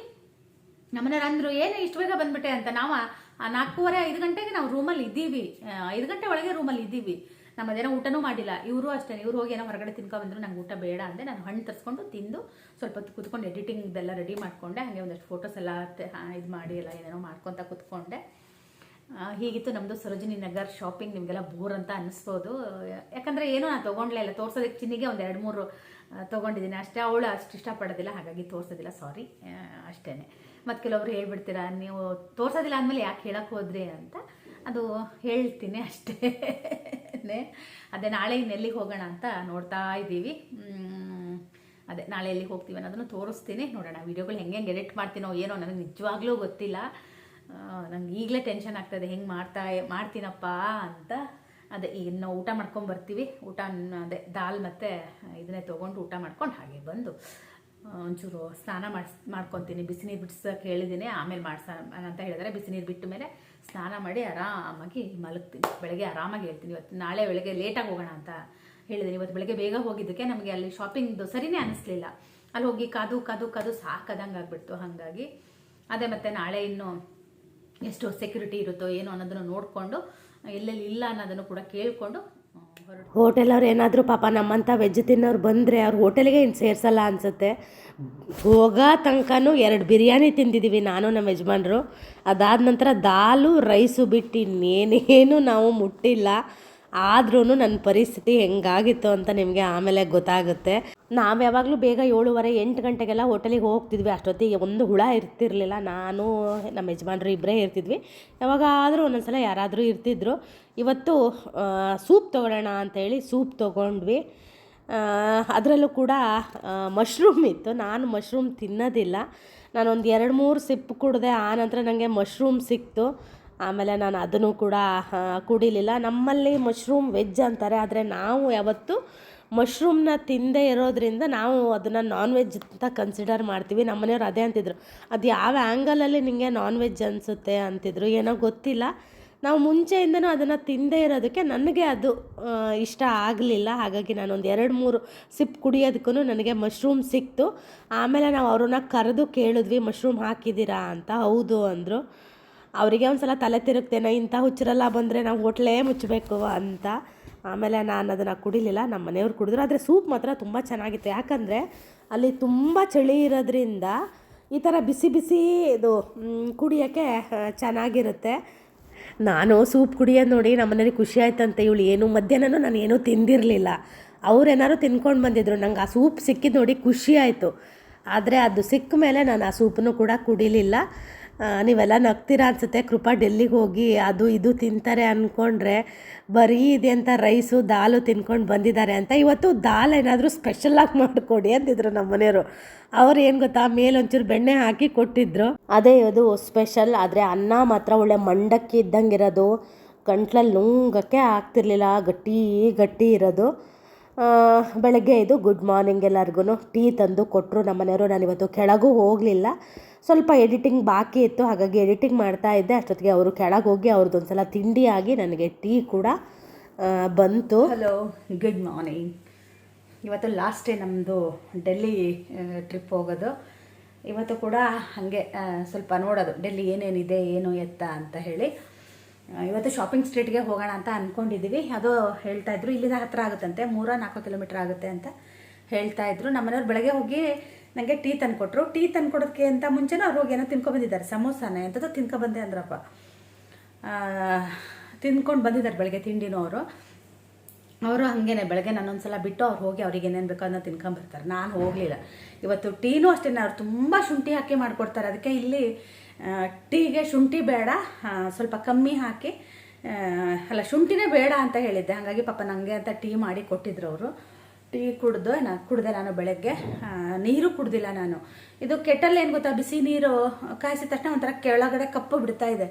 ನಮ್ಮನೆಯವ್ರು ಅಂದರು ಏನು ಇಷ್ಟು ಬೇಗ ಬಂದ್ಬಿಟ್ಟೆ ಅಂತ. ನಾವು ನಾಲ್ಕೂವರೆ ಐದು ಗಂಟೆಗೆ ನಾವು ರೂಮಲ್ಲಿ ಇದ್ದೀವಿ. ಐದು ಗಂಟೆ ಒಳಗೆ ರೂಮಲ್ಲಿ ಇದ್ದೀವಿ. ನಮ್ಮ ಅದೇನೋ ಊಟನೂ ಮಾಡಿಲ್ಲ. ಇವರು ಅಷ್ಟೇ, ಇವ್ರು ಹೋಗಿ ಏನೋ ಹೊರಗಡೆ ತಿನ್ಕೊ ಬಂದರು ನಂಗೆ ಊಟ ಬೇಡ ಅಂದರೆ ನಾನು ಹಣ್ಣು ತರಿಸ್ಕೊಂಡು ತಿಂದು ಸ್ವಲ್ಪ ಹೊತ್ತು ಕುತ್ಕೊಂಡು ಎಡಿಟಿಂಗ್ದೆಲ್ಲ ರೆಡಿ ಮಾಡಿಕೊಂಡೆ. ಹಾಗೆ ಒಂದಷ್ಟು ಫೋಟೋಸ್ ಎಲ್ಲ ಇದು ಮಾಡಿ ಎಲ್ಲ ಏನೇನೋ ಮಾಡ್ಕೊತ ಕುತ್ಕೊಂಡೆ. ಹೀಗಿತ್ತು ನಮ್ಮದು ಸರೋಜಿನಿ ನಗರ್ ಶಾಪಿಂಗ್ ನಿಮಗೆಲ್ಲ ಬೋರ್ ಅಂತ ಅನ್ನಿಸ್ಬೋದು. ಯಾಕಂದರೆ ಏನೂ ನಾನು ತೊಗೊಂಡ್ಲೇ ಇಲ್ಲ. ತೋರ್ಸೋದಕ್ಕೆ ಚಿನ್ನಿಗೆ ಒಂದು ಎರಡು ಮೂರು ತೊಗೊಂಡಿದ್ದೀನಿ. ಅಷ್ಟೇ ಅವಳು ಅಷ್ಟು ಇಷ್ಟಪಡೋದಿಲ್ಲ. ಹಾಗಾಗಿ ತೋರಿಸೋದಿಲ್ಲ. ಸಾರಿ ಅಷ್ಟೇ ಮತ್ತು ಕೆಲವರು ಹೇಳ್ಬಿಡ್ತೀರಾ, ನೀವು ತೋರ್ಸೋದಿಲ್ಲ ಅಂದಮೇಲೆ ಯಾಕೆ ಹೇಳಕ್ಕೆ ಹೋದ್ರಿ ಅಂತ. ಅದು ಹೇಳ್ತೀನಿ ಅಷ್ಟೇ. ಅದೇ ನಾಳೆ ಇನ್ನೆಲ್ಲಿಗೆ ಹೋಗೋಣ ಅಂತ ನೋಡ್ತಾ ಇದ್ದೀವಿ. ಅದೇ ನಾಳೆ ಎಲ್ಲಿಗೆ ಹೋಗ್ತೀವಿ ಅನ್ನೋದನ್ನು ತೋರಿಸ್ತೀನಿ. ನೋಡೋಣ, ವೀಡಿಯೋಗಳು ಹೆಂಗೆ ಹೆಂಗೆ ಎಡಿಟ್ ಮಾಡ್ತೀನೋ ಏನೋ ನನಗೆ ನಿಜವಾಗ್ಲೂ ಗೊತ್ತಿಲ್ಲ. ನಂಗೆ ಈಗಲೇ ಟೆನ್ಷನ್ ಆಗ್ತದೆ, ಹೆಂಗೆ ಮಾಡ್ತಾ, ಮಾಡ್ತೀನಪ್ಪ ಅಂತ. ಅದೇ ಈಗ ನಾವು ಊಟ ಮಾಡ್ಕೊಂಡು ಬರ್ತೀವಿ. ಊಟ ಅದೇ ದಾಲ್ ಮತ್ತು ಇದನ್ನೇ ತೊಗೊಂಡು ಊಟ ಮಾಡ್ಕೊಂಡು ಹಾಗೆ ಬಂದು ಒಂಚೂರು ಸ್ನಾನ ಮಾಡಿಸ್, ಮಾಡ್ಕೊತೀನಿ. ಬಿಸಿನೀರು ಬಿಡ್ಸೋಕೆ ಹೇಳಿದ್ದೀನಿ ಆಮೇಲೆ ಮಾಡ್ಸ, ಅಂತ ಹೇಳಿದರೆ. ಬಿಸಿನೀರು ಬಿಟ್ಟ ಮೇಲೆ ಸ್ನಾನ ಮಾಡಿ ಆರಾಮಾಗಿ ಮಲಗ್ತೀನಿ. ಬೆಳಗ್ಗೆ ಆರಾಮಾಗಿ ಹೇಳ್ತೀನಿ. ಇವತ್ತು ನಾಳೆ ಬೆಳಗ್ಗೆ ಲೇಟಾಗಿ ಹೋಗೋಣ ಅಂತ ಹೇಳಿದ್ದೀನಿ ಇವತ್ತು ಬೆಳಗ್ಗೆ ಬೇಗ ಹೋಗಿದ್ದಕ್ಕೆ ನಮಗೆ ಅಲ್ಲಿ ಶಾಪಿಂಗ್ದು ಸರಿನೇ ಅನ್ನಿಸ್ಲಿಲ್ಲ ಅಲ್ಲಿ ಹೋಗಿ ಕಾದು ಕಾದು ಕಾದು ಸಾಕದಂಗೆ ಆಗ್ಬಿಡ್ತು ಹಾಗಾಗಿ. ಅದೇ ಮತ್ತೆ ನಾಳೆ ಇನ್ನು ಎಷ್ಟು ಸೆಕ್ಯೂರಿಟಿ ಇರುತ್ತೋ ಏನೋ ಅನ್ನೋದನ್ನು ನೋಡಿಕೊಂಡು ಎಲ್ಲೆಲ್ಲಿ ಇಲ್ಲ ಅನ್ನೋದನ್ನು ಕೂಡ ಕೇಳಿಕೊಂಡು
ಹೋಟೆಲವ್ರು ಏನಾದರೂ ಪಾಪ ನಮ್ಮಂಥ ವೆಜ್ ತಿನ್ನೋರು ಬಂದರೆ ಅವ್ರು ಹೋಟೆಲ್ಗೆ ಇನ್ನು ಸೇರಿಸಲ್ಲ ಅನಿಸುತ್ತೆ. ಹೋಗೋ ತನಕನೂ ಎರಡು ಬಿರಿಯಾನಿ ತಿಂದಿದ್ದೀವಿ ನಾನು ನಮ್ಮ ಯಜಮಾನ್ರು. ಅದಾದ ನಂತರ ದಾಲು, ರೈಸು ಬಿಟ್ಟು ಇನ್ನೇನೇನು ನಾವು ಮುಟ್ಟಿಲ್ಲ. ಆದ್ರೂ ನನ್ನ ಪರಿಸ್ಥಿತಿ ಹೆಂಗಾಗಿತ್ತು ಅಂತ ನಿಮಗೆ ಆಮೇಲೆ ಗೊತ್ತಾಗುತ್ತೆ. ನಾವು ಯಾವಾಗಲೂ ಬೇಗ ಏಳುವರೆ, ಎಂಟು ಗಂಟೆಗೆಲ್ಲ ಹೋಟೆಲಿಗೆ ಹೋಗ್ತಿದ್ವಿ. ಅಷ್ಟೊತ್ತಿಗೆ ಒಂದು ಹುಳ ಇರ್ತಿರ್ಲಿಲ್ಲ. ನಾನು, ನಮ್ಮ ಯಜಮಾನ್ರು ಇಬ್ಬರೇ ಇರ್ತಿದ್ವಿ. ಯಾವಾಗಾದರೂ ಒಂದೊಂದ್ಸಲ ಯಾರಾದರೂ ಇರ್ತಿದ್ರು. ಇವತ್ತು ಸೂಪ್ ತೊಗೊಳ್ಳೋಣ ಅಂತೇಳಿ ಸೂಪ್ ತೊಗೊಂಡ್ವಿ. ಅದರಲ್ಲೂ ಕೂಡ ಮಶ್ರೂಮ್ ಇತ್ತು. ನಾನು ಮಶ್ರೂಮ್ ತಿನ್ನೋದಿಲ್ಲ. ನಾನೊಂದು ಎರಡು ಮೂರು ಸಿಪ್ ಕುಡಿದೆ ಆನಂತರ ನನಗೆ ಮಶ್ರೂಮ್ ಸಿಕ್ತು. ಆಮೇಲೆ ನಾನು ಅದನ್ನು ಕೂಡ ಕುಡಿಲಿಲ್ಲ. ನಮ್ಮಲ್ಲಿ ಮಶ್ರೂಮ್ ವೆಜ್ ಅಂತಾರೆ, ಆದರೆ ನಾವು ಯಾವತ್ತು ಮಶ್ರೂಮ್ನ ತಿಂದೇ ಇರೋದ್ರಿಂದ ನಾವು ಅದನ್ನು ನಾನ್ ವೆಜ್ ಅಂತ ಕನ್ಸಿಡರ್ ಮಾಡ್ತೀವಿ. ನಮ್ಮ ಮನೆಯವ್ರು ಅದೇ ಅಂತಿದ್ರು. ಅದು ಯಾವ ಆ್ಯಂಗಲಲ್ಲಿ ನಿಮಗೆ ನಾನ್ ವೆಜ್ ಅನಿಸುತ್ತೆ ಅಂತಿದ್ರು, ಏನೋ ಗೊತ್ತಿಲ್ಲ. ನಾವು ಮುಂಚೆಯಿಂದನೂ ಅದನ್ನು ತಿಂದೇ ಇರೋದಕ್ಕೆ ನನಗೆ ಅದು ಇಷ್ಟ ಆಗಲಿಲ್ಲ. ಹಾಗಾಗಿ ನಾನೊಂದು ಎರಡು ಮೂರು ಸಿಪ್ ಕುಡಿಯೋದಕ್ಕೂ ನನಗೆ ಮಶ್ರೂಮ್ ಸಿಕ್ತು. ಆಮೇಲೆ ನಾವು ಅವ್ರನ್ನ ಕರೆದು ಕೇಳಿದ್ವಿ ಮಶ್ರೂಮ್ ಹಾಕಿದ್ದೀರಾ? ಅಂತ. ಹೌದು ಅಂದರು. ಅವರಿಗೆ ಒಂದು ಸಲ ತಲೆ ತಿರುಗ್ತೇನೆ, ಇಂಥ ಹುಚ್ಚರೆಲ್ಲ ಬಂದರೆ ನಾವು ಹೋಟ್ಲೇ ಮುಚ್ಚಬೇಕು ಅಂತ. ಆಮೇಲೆ ನಾನು ಅದನ್ನು ಕುಡಿಲಿಲ್ಲ, ನಮ್ಮ ಮನೆಯವ್ರು ಕುಡಿದ್ರು. ಆದರೆ ಸೂಪ್ ಮಾತ್ರ ತುಂಬ ಚೆನ್ನಾಗಿತ್ತು. ಯಾಕಂದರೆ ಅಲ್ಲಿ ತುಂಬ ಚಳಿ ಇರೋದ್ರಿಂದ ಈ ಥರ ಬಿಸಿ ಬಿಸಿ ಇದು ಕುಡಿಯೋಕ್ಕೆ ಚೆನ್ನಾಗಿರುತ್ತೆ. ನಾನು ಸೂಪ್ ಕುಡಿಯೋದು ನೋಡಿ ನಮ್ಮ ಮನೇಲಿ ಖುಷಿ ಆಯ್ತಂತೆ ಇವಳು. ಏನು, ಮಧ್ಯಾಹ್ನನೂ ನಾನು ಏನೂ ತಿಂದಿರಲಿಲ್ಲ. ಅವ್ರೇನಾದ್ರು ತಿನ್ಕೊಂಡು ಬಂದಿದ್ರು. ನಂಗೆ ಆ ಸೂಪ್ ಸಿಕ್ಕಿದ್ದು ನೋಡಿ ಖುಷಿ ಆಯಿತು. ಆದರೆ ಅದು ಸಿಕ್ಕ ಮೇಲೆ ನಾನು ಆ ಸೂಪನ್ನು ಕೂಡ ಕುಡಿಲಿಲ್ಲ. ನೀವೆಲ್ಲ ನಗ್ತೀರಾ ಅನಿಸುತ್ತೆ. ಕೃಪಾ ಡೆಲ್ಲಿಗೆ ಹೋಗಿ ಅದು ಇದು ತಿಂತಾರೆ ಅಂದ್ಕೊಂಡ್ರೆ ಬರೀ ಇದೆ ಅಂತ ರೈಸು, ದಾಲು ತಿನ್ಕೊಂಡು ಬಂದಿದ್ದಾರೆ ಅಂತ ಇವತ್ತು ದಾಲ್ ಏನಾದರೂ ಸ್ಪೆಷಲಾಗಿ ಮಾಡಿಕೊಡಿ ಅಂತಿದ್ರು ನಮ್ಮ ಮನೆಯವರು. ಅವ್ರು ಏನು ಗೊತ್ತಾ, ಮೇಲೊಂಚೂರು ಬೆಣ್ಣೆ ಹಾಕಿ ಕೊಟ್ಟಿದ್ರು. ಅದೇ ಇದು ಸ್ಪೆಷಲ್ ಆದರೆ ಅನ್ನ ಮಾತ್ರ ಒಳ್ಳೆ ಮಂಡಕ್ಕಿ ಇದ್ದಂಗೆ ಇರೋದು. ಗಂಟ್ಲಲ್ಲಿ ನುಂಗಕ್ಕೆ ಆಗ್ತಿರ್ಲಿಲ್ಲ, ಗಟ್ಟಿ ಗಟ್ಟಿ ಇರೋದು. ಬೆಳಗ್ಗೆ ಇದು ಗುಡ್ ಮಾರ್ನಿಂಗ್ ಎಲ್ಲರಿಗೂ ಟೀ ತಂದು ಕೊಟ್ಟರು ನಮ್ಮ ಮನೆಯವರು ನಾನು ಇವತ್ತು ಕೆಳಗೂ ಹೋಗಲಿಲ್ಲ. ಸ್ವಲ್ಪ ಎಡಿಟಿಂಗ್ ಬಾಕಿ ಇತ್ತು. ಹಾಗಾಗಿ ಎಡಿಟಿಂಗ್ ಮಾಡ್ತಾ ಇದ್ದೆ. ಅಷ್ಟೊತ್ತಿಗೆ ಅವರು ಕೆಳಗೆ ಹೋಗಿ ಅವ್ರದ್ದು ಒಂದು ಸಲ ತಿಂಡಿ ಆಗಿ ನನಗೆ ಟೀ ಕೂಡ ಬಂತು.
ಹಲೋ ಗುಡ್ ಮಾರ್ನಿಂಗ್ ಇವತ್ತು ಲಾಸ್ಟ್ ಡೇ ನಮ್ಮದು ಡೆಲ್ಲಿ ಟ್ರಿಪ್ ಹೋಗೋದು. ಇವತ್ತು ಕೂಡ ಹಾಗೆ ಸ್ವಲ್ಪ ನೋಡೋದು. ಡೆಲ್ಲಿ ಏನೇನಿದೆ, ಏನು ಎತ್ತ ಅಂತ ಹೇಳಿ. ಇವತ್ತು ಶಾಪಿಂಗ್ ಸ್ಟ್ರೀಟ್ಗೆ ಹೋಗೋಣ ಅಂತ ಅಂದ್ಕೊಂಡಿದ್ದೀವಿ ಅದು ಹೇಳ್ತಾ ಇದ್ರು ಇಲ್ಲಿಂದ ಹತ್ರ ಆಗುತ್ತಂತೆ, ಮೂರ ನಾಲ್ಕು ಕಿಲೋಮೀಟ್ರ್ ಆಗುತ್ತೆ ಅಂತ ಹೇಳ್ತಾ ಇದ್ರು. ನಮ್ಮನೆಯವ್ರು ಬೆಳಗ್ಗೆ ಹೋಗಿ ನನಗೆ ಟೀ ತಂದುಕೊಟ್ರು. ಟೀ ತಂದು ಕೊಡೋಕ್ಕೆ ಅಂತ ಮುಂಚೆನೂ ಅವ್ರು ಹೋಗಿ ಏನೋ ತಿನ್ಕೊಬಂದಿದ್ದಾರೆ ಸಮೋಸಾನ, ಎಂಥದ್ದು ತಿನ್ಕೊಬಂದೆ ಅಂದ್ರಪ್ಪ. ತಿನ್ಕೊಂಡು ಬಂದಿದ್ದಾರೆ ಬೆಳಗ್ಗೆ ತಿಂಡಿನೂ ಅವರು. ಅವರು ಹಾಗೇನೆ, ಬೆಳಗ್ಗೆ ನಾನೊಂದು ಸಲ ಬಿಟ್ಟು ಅವ್ರು ಹೋಗಿ ಅವ್ರಿಗೆ ಏನೇನು ಬೇಕೋ ಅದನ್ನ ತಿನ್ಕೊಂಬರ್ತಾರೆ ನಾನು ಹೋಗಲಿಲ್ಲ. ಇವತ್ತು ಟೀನೂ ಅಷ್ಟೇ ಅವ್ರು ತುಂಬ ಶುಂಠಿ ಹಾಕಿ ಮಾಡಿಕೊಡ್ತಾರೆ. ಅದಕ್ಕೆ ಇಲ್ಲಿ ಟೀಗೆ ಶುಂಠಿ ಬೇಡ ಸ್ವಲ್ಪ ಕಮ್ಮಿ ಹಾಕಿ ಅಲ್ಲ ಶುಂಠಿನೇ ಬೇಡ ಅಂತ ಹೇಳಿದ್ದೆ. ಹಾಗಾಗಿ ಪಾಪ ನನಗೆ ಅಂತ ಟೀ ಮಾಡಿ ಕೊಟ್ಟಿದ್ರು ಅವರು. ಟೀ ಕುಡಿದು ನಾನು ಕುಡಿದೆ ನಾನು ಬೆಳಗ್ಗೆ. ನೀರು ಕುಡ್ದಿಲ್ಲ ನಾನು. ಇದು ಕೆಟ್ಟಲ್ಲಿ ಏನು ಗೊತ್ತಾ, ಬಿಸಿ ನೀರು ಕಾಯಿಸಿದ ತಕ್ಷಣ ಒಂಥರ ಕೆಳಗಡೆ ಕಪ್ಪು ಬಿಡ್ತಾ ಇದೆ.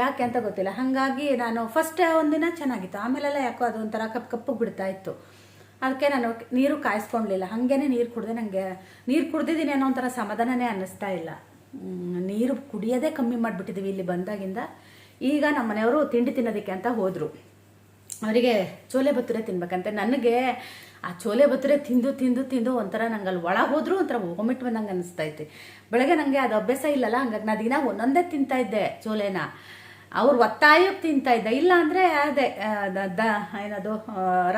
ಯಾಕೆ ಅಂತ ಗೊತ್ತಿಲ್ಲ. ಹಾಗಾಗಿ ನಾನು ಫಸ್ಟ್ ಒಂದಿನ ಚೆನ್ನಾಗಿತ್ತು. ಆಮೇಲೆಲ್ಲ ಯಾಕೋ ಅದು ಒಂಥರ ಕಪ್ಪು ಕಪ್ಪು ಬಿಡ್ತಾ ಇತ್ತು. ಅದಕ್ಕೆ ನಾನು ನೀರು ಕಾಯಿಸ್ಕೊಳ್ಲಿಲ್ಲ ಹಾಗೇನೆ ನೀರು ಕುಡಿದೆ ನನಗೆ ನೀರು ಕುಡ್ದಿದ್ದೀನಿ ಅನ್ನೋ ಒಂಥರ ಸಮಾಧಾನನೇ ಅನ್ನಿಸ್ತಾ ಇಲ್ಲ. ನೀರು ಕುಡಿಯೋದೇ ಕಮ್ಮಿ ಮಾಡಿಬಿಟ್ಟಿದ್ದೀವಿ ಇಲ್ಲಿ ಬಂದಾಗಿಂದ. ಈಗ ನಮ್ಮ ಮನೆಯವರು ತಿಂಡಿ ತಿನ್ನೋದಕ್ಕೆ ಅಂತ ಹೋದರು. ಅವರಿಗೆ ಚೋಲೆ ಬತ್ತೂರೆ ತಿನ್ಬೇಕಂತೆ. ನನಗೆ ಆ ಚೋಲೆ ಬತ್ತರೆ ತಿಂದು ತಿಂದು ತಿಂದು ಒಂಥರ ನಂಗೆ ಅಲ್ಲಿ ಒಳಗೆ ಹೋದರೂ ಒಂಥರ ವಾಮಿಟ್ ಬಂದಂಗೆ ಅನಿಸ್ತೈತೆ. ಬೆಳಗ್ಗೆ ನನಗೆ ಅದು ಅಭ್ಯಾಸ ಇಲ್ಲಲ್ಲ, ಹಂಗಾಗಿ ನಾನು ದಿನ ಒಂದೊಂದೇ ತಿಂತಾ ಇದ್ದೆ ಚೋಲೆನ ಅವ್ರು ಒತ್ತಾಯಕ್ಕೆ ತಿಂತಾ ಇದ್ದೆ. ಇಲ್ಲ ಅಂದರೆ ಅದೇ ದ ಏನದು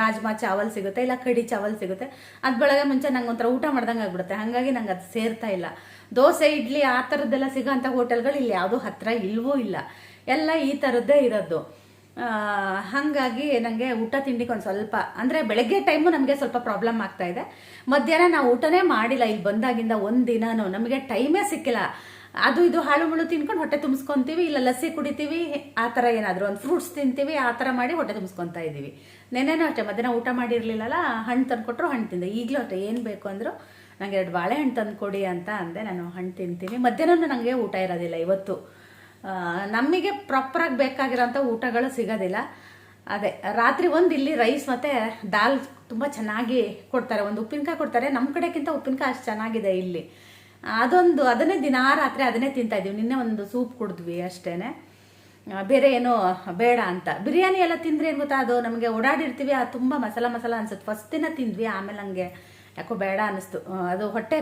ರಾಜ್ಮಾ ಚಾವಲ್ ಸಿಗುತ್ತೆ, ಇಲ್ಲ ಕಡಿ ಚಾವಲ್ ಸಿಗುತ್ತೆ. ಅದು ಬೆಳಗ್ಗೆ ಮುಂಚೆ ನಂಗೆ ಒಂಥರ ಊಟ ಮಾಡ್ದಂಗೆ ಆಗ್ಬಿಡುತ್ತೆ. ಹಾಗಾಗಿ ನಂಗೆ ಅದು ಸೇರ್ತಾ ಇಲ್ಲ. ದೋಸೆ, ಇಡ್ಲಿ ಆ ಥರದ್ದೆಲ್ಲ ಸಿಗೋಂಥ ಹೋಟೆಲ್ಗಳು ಇಲ್ಲಿ ಯಾವುದೂ ಹತ್ತಿರ ಇಲ್ವೂ ಇಲ್ಲ. ಎಲ್ಲ ಈ ಥರದ್ದೇ ಇರೋದು. ಹಾಗಾಗಿ ನನಗೆ ಊಟ ತಿಂಡಿಗೆ ಒಂದು ಸ್ವಲ್ಪ, ಅಂದರೆ ಬೆಳಗ್ಗೆ ಟೈಮು ನಮಗೆ ಸ್ವಲ್ಪ ಪ್ರಾಬ್ಲಮ್ ಆಗ್ತಾ ಇದೆ. ಮಧ್ಯಾಹ್ನ ನಾವು ಊಟನೇ ಮಾಡಿಲ್ಲ, ಇಲ್ಲಿ ಬಂದಾಗಿಂದ ಒಂದು ದಿನಾನು ನಮಗೆ ಟೈಮೇ ಸಿಕ್ಕಿಲ್ಲ. ಅದು ಇದು ಹಾಳು ಮುಳು ತಿನ್ಕೊಂಡು ಹೊಟ್ಟೆ ತುಂಬಿಸ್ಕೊತೀವಿ, ಇಲ್ಲ ಲಸ್ಸಿ ಕುಡಿತೀವಿ, ಆ ಥರ ಏನಾದರೂ ಒಂದು ಫ್ರೂಟ್ಸ್ ತಿಂತೀವಿ, ಆ ಥರ ಮಾಡಿ ಹೊಟ್ಟೆ ತುಂಬಿಸ್ಕೊತಾ ಇದ್ದೀವಿ. ನೆನೆನೂ ಅಷ್ಟೇ, ಮಧ್ಯಾಹ್ನ ಊಟ ಮಾಡಿರಲಿಲ್ಲಲ್ಲ, ಹಣ್ಣು ತಂದುಕೊಟ್ರು, ಹಣ್ಣು ತಿಂದೆ. ಈಗಲೂ ಅಷ್ಟೇ, ಏನು ಬೇಕು ಅಂದರು ನನಗೆ ಎರಡು ಬಾಳೆಹಣ್ಣು ತಂದು ಕೊಡಿ ಅಂತ ಅಂದೆ. ನಾನು ಹಣ್ಣು ತಿಂತೀನಿ. ಮಧ್ಯಾಹ್ನ ನನಗೆ ಊಟ ಇರೋದಿಲ್ಲ ಇವತ್ತು. ನಮಗೆ ಪ್ರಾಪರಾಗಿ ಬೇಕಾಗಿರೋಂಥ ಊಟಗಳು ಸಿಗೋದಿಲ್ಲ. ಅದೇ, ರಾತ್ರಿ ಒಂದು ಇಲ್ಲಿ ರೈಸ್ ಮತ್ತು ದಾಲ್ ತುಂಬ ಚೆನ್ನಾಗಿ ಕೊಡ್ತಾರೆ. ಒಂದು ಉಪ್ಪಿನಕಾಯಿ ಕೊಡ್ತಾರೆ. ನಮ್ಮ ಕಡೆಗಿಂತ ಉಪ್ಪಿನಕಾಯಿ ಅಷ್ಟು ಚೆನ್ನಾಗಿದೆ ಇಲ್ಲಿ. ಅದೊಂದು, ಅದನ್ನೇ ದಿನ ರಾತ್ರಿ ಅದನ್ನೇ ತಿಂತಾ ಇದ್ದೀವಿ. ನಿನ್ನೆ ಒಂದು ಸೂಪ್ ಕುಡಿದ್ವಿ ಅಷ್ಟೇ ಬೇರೆ ಏನೋ ಬೇಡ ಅಂತ. ಬಿರಿಯಾನಿ ಎಲ್ಲ ತಿಂದ್ರೆ ಏನು ಗೊತ್ತಾ ಅದು? ನಮಗೆ ಓಡಾಡಿರ್ತೀವಿ. ಅದು ತುಂಬ ಮಸಾಲ ಮಸಾಲ ಅನ್ಸುತ್ತೆ. ಫಸ್ಟ್ ದಿನ ತಿಂದ್ವಿ. ಆಮೇಲೆ ನನಗೆ ಯಾಕೋ ಬೇಡ ಅನ್ನಿಸ್ತು. ಅದು ಹೊಟ್ಟೆ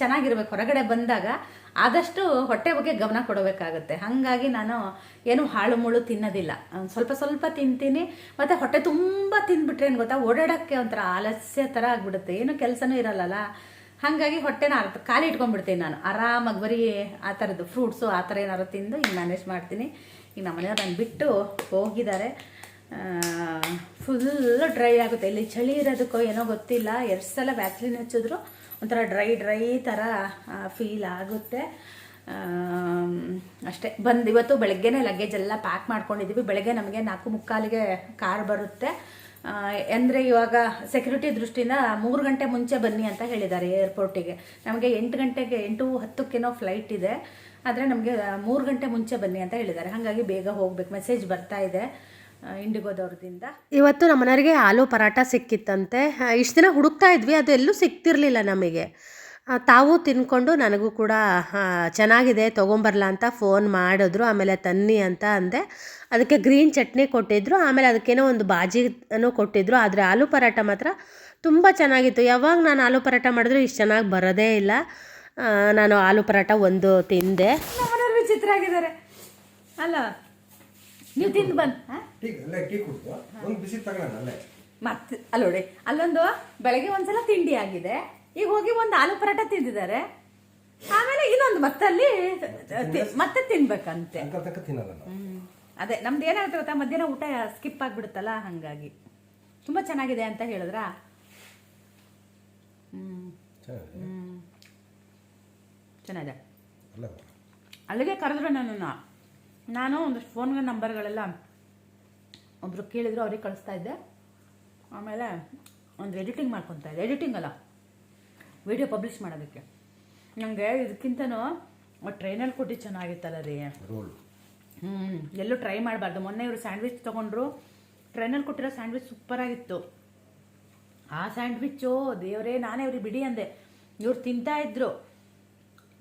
ಚೆನ್ನಾಗಿರ್ಬೇಕು. ಹೊರಗಡೆ ಬಂದಾಗ ಆದಷ್ಟು ಹೊಟ್ಟೆ ಬಗ್ಗೆ ಗಮನ ಕೊಡಬೇಕಾಗುತ್ತೆ. ಹಾಗಾಗಿ ನಾನು ಏನು ಹಾಳು ಮುಳು ತಿನ್ನೋದಿಲ್ಲ. ಸ್ವಲ್ಪ ಸ್ವಲ್ಪ ತಿಂತೀನಿ. ಮತ್ತು ಹೊಟ್ಟೆ ತುಂಬ ತಿಂದ್ಬಿಟ್ರೆ ಏನು ಗೊತ್ತಾ? ಓಡಾಡೋಕ್ಕೆ ಒಂಥರ ಆಲಸ್ಯ ಥರ ಆಗ್ಬಿಡುತ್ತೆ. ಏನು ಕೆಲಸನೂ ಇರಲ್ಲಲ್ಲ. ಹಾಗಾಗಿ ಹೊಟ್ಟೆನ ಅರ್ಥ ಖಾಲಿ ಇಟ್ಕೊಂಡ್ಬಿಡ್ತೀನಿ ನಾನು. ಆರಾಮಾಗಿ ಬರೀ ಆ ಥರದ್ದು ಫ್ರೂಟ್ಸು ಆ ಥರ ಏನಾರು ತಿಂದು ಈಗ ಮ್ಯಾನೇಜ್ ಮಾಡ್ತೀನಿ. ಈಗ ನಮ್ಮ ಮನೆಯವ್ರು ನಾನು ಬಿಟ್ಟು ಹೋಗಿದ್ದಾರೆ. ಫುಲ್ ಡ್ರೈ ಆಗುತ್ತೆ. ಇಲ್ಲಿ ಚಳಿ ಇರೋದಕ್ಕೋ ಏನೋ ಗೊತ್ತಿಲ್ಲ. ಎರಡು ಸಲ ವ್ಯಾಕ್ಸಿನ್ ಹಚ್ಚಿದ್ರು ಒಂಥರ ಡ್ರೈ ಡ್ರೈ ಥರ ಫೀಲ್ ಆಗುತ್ತೆ. ಅಷ್ಟೇ. ಬಂದು ಇವತ್ತು ಬೆಳಗ್ಗೆನೇ ಲಗೇಜ್ ಎಲ್ಲ ಪ್ಯಾಕ್ ಮಾಡ್ಕೊಂಡಿದ್ದೀವಿ ಬೆಳಗ್ಗೆ ನಮಗೆ ನಾಲ್ಕು ಮುಕ್ಕಾಲಿಗೆ ಕಾರ್ ಬರುತ್ತೆ. ಅಂದರೆ ಇವಾಗ ಸೆಕ್ಯೂರಿಟಿ ದೃಷ್ಟಿಯಿಂದ ಮೂರು ಗಂಟೆ ಮುಂಚೆ ಬನ್ನಿ ಅಂತ ಹೇಳಿದ್ದಾರೆ ಏರ್ಪೋರ್ಟಿಗೆ ನಮಗೆ ಎಂಟು ಗಂಟೆಗೆ, ಎಂಟು ಹತ್ತಕ್ಕೇನೋ ಫ್ಲೈಟ್ ಇದೆ. ಆದರೆ ನಮಗೆ ಮೂರು ಗಂಟೆ ಮುಂಚೆ ಬನ್ನಿ ಅಂತ ಹೇಳಿದ್ದಾರೆ. ಹಾಗಾಗಿ ಬೇಗ ಹೋಗ್ಬೇಕು. ಮೆಸೇಜ್ ಬರ್ತಾ ಇದೆ. ಇಂಡಿಗೋದವ್ರದಿಂದ.
ಇವತ್ತು ನಮ್ಮ ಮನೆಯವರಿಗೆ ಆಲೂ ಪರಾಟ ಸಿಕ್ಕಿತ್ತಂತೆ. ಇಷ್ಟು ದಿನ ಹುಡುಕ್ತಾ ಇದ್ವಿ ಅದು ಎಲ್ಲೂ ಸಿಗ್ತಿರ್ಲಿಲ್ಲ ನಮಗೆ. ತಾವು ತಿನ್ಕೊಂಡು ನನಗೂ ಕೂಡ ಚೆನ್ನಾಗಿದೆ ತೊಗೊಂಬರ್ಲಾ ಅಂತ ಫೋನ್ ಮಾಡಿದ್ರು. ಆಮೇಲೆ ತನ್ನಿ ಅಂತ ಅಂದೆ. ಅದಕ್ಕೆ ಗ್ರೀನ್ ಚಟ್ನಿ ಕೊಟ್ಟಿದ್ರು. ಆಮೇಲೆ ಅದಕ್ಕೇನೋ ಒಂದು ಬಾಜಿನೂ ಕೊಟ್ಟಿದ್ರು. ಆದರೆ ಆಲೂ ಪರಾಟ ಮಾತ್ರ ತುಂಬ ಚೆನ್ನಾಗಿತ್ತು. ಯಾವಾಗ ನಾನು ಆಲೂ ಪರಾಟ ಮಾಡಿದ್ರು ಇಷ್ಟು ಚೆನ್ನಾಗಿ ಬರೋದೇ ಇಲ್ಲ. ನಾನು ಆಲೂ ಪರಾಟ ಒಂದು ತಿಂದೆ.
ವಿಚಿತ್ರ ಆಗಿದ್ದಾರೆ. ಅಲ್ಲ ನೀವು ತಿಂದು ಬಂದು ಹಾಂ?
ಟೀ ಅಲ್ಲೇ ಟೀ ಕುಡ್ದು. ಒಂದು ಬಿಸಿ ತಗೊಳ್ಳೋಣ ಅಲ್ಲೇ.
ಮತ್ತೆ ಅಲ್ಲೋಡಿ ಅಲ್ಲೊಂದು ಬೆಳಗ್ಗೆ ಒಂದ್ಸಲ ತಿಂಡಿ ಆಗಿದೆ. ಈಗ ಹೋಗಿ ಒಂದು ಆಲೂ ಪರಾಟ ತಿಂದಿದ್ದಾರೆ. ಆಮೇಲೆ ಇನ್ನೊಂದು ಮತ್ತಲ್ಲಿ ಮತ್ತೆ ತಿನ್ಬೇಕಂತೆ. ಅದೇ ನಮ್ದು ಏನಾಗುತ್ತೆ ಗೊತ್ತಾ? ಮಧ್ಯಾಹ್ನ ಊಟ ಸ್ಕಿಪ್ ಆಗ್ಬಿಡುತ್ತಲ್ಲ ಹಾಗಾಗಿ. ತುಂಬಾ ಚೆನ್ನಾಗಿದೆ ಅಂತ ಹೇಳಿದ್ರ? ಹ್ಮ್.
ಚೆನ್ನಾಗಿದೆ.
ಅಲ್ಲಿಗೆ ಕರೆದ್ರು ನನ್ನನ್ನು. ನಾನು ಒಂದಷ್ಟು ಫೋನ್ ನಂಬರ್ಗಳೆಲ್ಲ ಒಬ್ರು ಕೇಳಿದ್ರು ಅವ್ರಿಗೆ ಕಳಿಸ್ತಾ ಇದ್ದೆ. ಆಮೇಲೆ ಒಂದು ಎಡಿಟಿಂಗ್ ಮಾಡ್ಕೊತಾ ಇದ್ದೆ. ಎಡಿಟಿಂಗ್ ಅಲ್ಲ ವಿಡಿಯೋ ಪಬ್ಲಿಷ್ ಮಾಡೋದಕ್ಕೆ. ನನಗೆ ಇದಕ್ಕಿಂತನೂ ಟ್ರೈನಲ್ಲಿ ಕೊಟ್ಟು ಚೆನ್ನಾಗಿತ್ತಲ್ಲ ರೀ. ಹ್ಞೂ ಎಲ್ಲೂ ಟ್ರೈ ಮಾಡಬಾರ್ದು. ಮೊನ್ನೆ ಇವರು ಸ್ಯಾಂಡ್ವಿಚ್ ತೊಗೊಂಡ್ರು. ಟ್ರೈನಲ್ಲಿ ಕೊಟ್ಟಿರೋ ಸ್ಯಾಂಡ್ವಿಚ್ ಸೂಪರಾಗಿತ್ತು ಆ ಸ್ಯಾಂಡ್ವಿಚ್ಚು ದೇವರೇ ನಾನೇ ಅವ್ರಿಗೆ ಬಿಡಿ ಅಂದೆ. ಇವ್ರು ತಿಂತಾ ಇದ್ರು.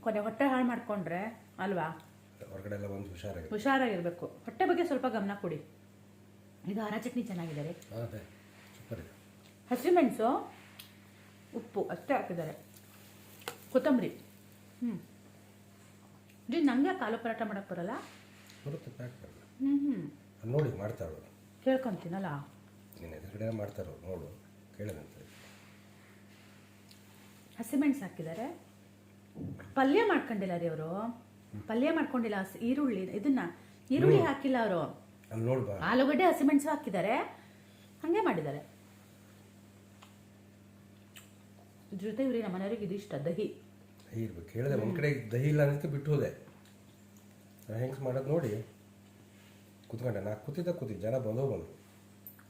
ಕೊನೆ ಹೊಟ್ಟೆ ಹಾಳು ಮಾಡಿಕೊಂಡ್ರೆ ಅಲ್ವಾ?
ಹೊರಗಡೆ ಎಲ್ಲ ಒಂದು ಹುಷಾರಾಗಿ.
ಹುಷಾರಾಗಿರ್ಬೇಕು. ಹೊಟ್ಟೆ ಬಗ್ಗೆ ಸ್ವಲ್ಪ ಗಮನ ಕೊಡಿ. ಈಗ ಅರ ಚಟ್ನಿ ಚೆನ್ನಾಗಿದೆ
ಅದೇ. ಸೂಪರ್ ಇದೆ.
ಹಸಿಮೆಣಸು ಉಪ್ಪು ಅಷ್ಟೇ ಹಾಕಿದ್ದಾರೆ. ಕೊತ್ತಂಬರಿ. ಹ್ಞೂ ಇದು ನನಗೆ ಕಾಲು ಪರಾಟ ಮಾಡಕ್ಕೆ ಬರಲ್ಲ.
ಬರುತ್ತೆ ಪ್ಯಾಕ್
ಹ್ಞೂ ಹ್ಞೂ
ನೋಡಿ ಮಾಡ್ತಾರೋ
ಕೇಳ್ಕೊತೀನಲ್ಲ
ನೀನು ಎದುರುಗಡೆ ಮಾಡ್ತಾರೋ ನೋಡು. ಕೇಳದಂತ
ಹಸಿಮೆಣಸು ಹಾಕಿದ್ದಾರೆ. ಪಲ್ಯ ಮಾಡ್ಕೊಂಡಿಲ್ಲ ರೀ ಅವರು. ಪಲ್ಯ ಮಾಡ್ಕೊಂಡಿಲ್ಲ ಹಸಿ ಈರುಳ್ಳಿ ಇದನ್ನ ಈರುಳ್ಳಿ ಹಾಕಿಲ್ಲ ಅವರು.
ಅಲ್ಲಿ
ಆಲೂಗಡ್ಡೆ ಹಸಿಮೆಣಸು ಹಾಕಿದ್ದಾರೆ. ಹಾಗೆ ಮಾಡಿದ್ದಾರೆ. ಇದ್ರ ಜೊತೆ ಇವ್ರಿ ನಮ್ಮ ಮನೆಯವ್ರಿಗೆ ಇದಿಷ್ಟ ದಹಿ.
ದಹಿ ಇರ್ಬೇಕು. ಕೇಳಿದೆ ಒಂದ್ ಕಡೆ ದಹಿ ಇಲ್ಲ ಅನ್ನೋದಕ್ಕೆ ಬಿಟ್ಟು ಹೋದೆ. ನಾನು ಹೆಂಗೆ ಮಾಡೋದು ನೋಡಿ. ಕುತ್ಕೊಂಡೆ. ನಾ ಕೂತಿದ್ದ ಕೂತಿದ್ದೆ. ಜನ ಬಂದೋ ಬಂದು.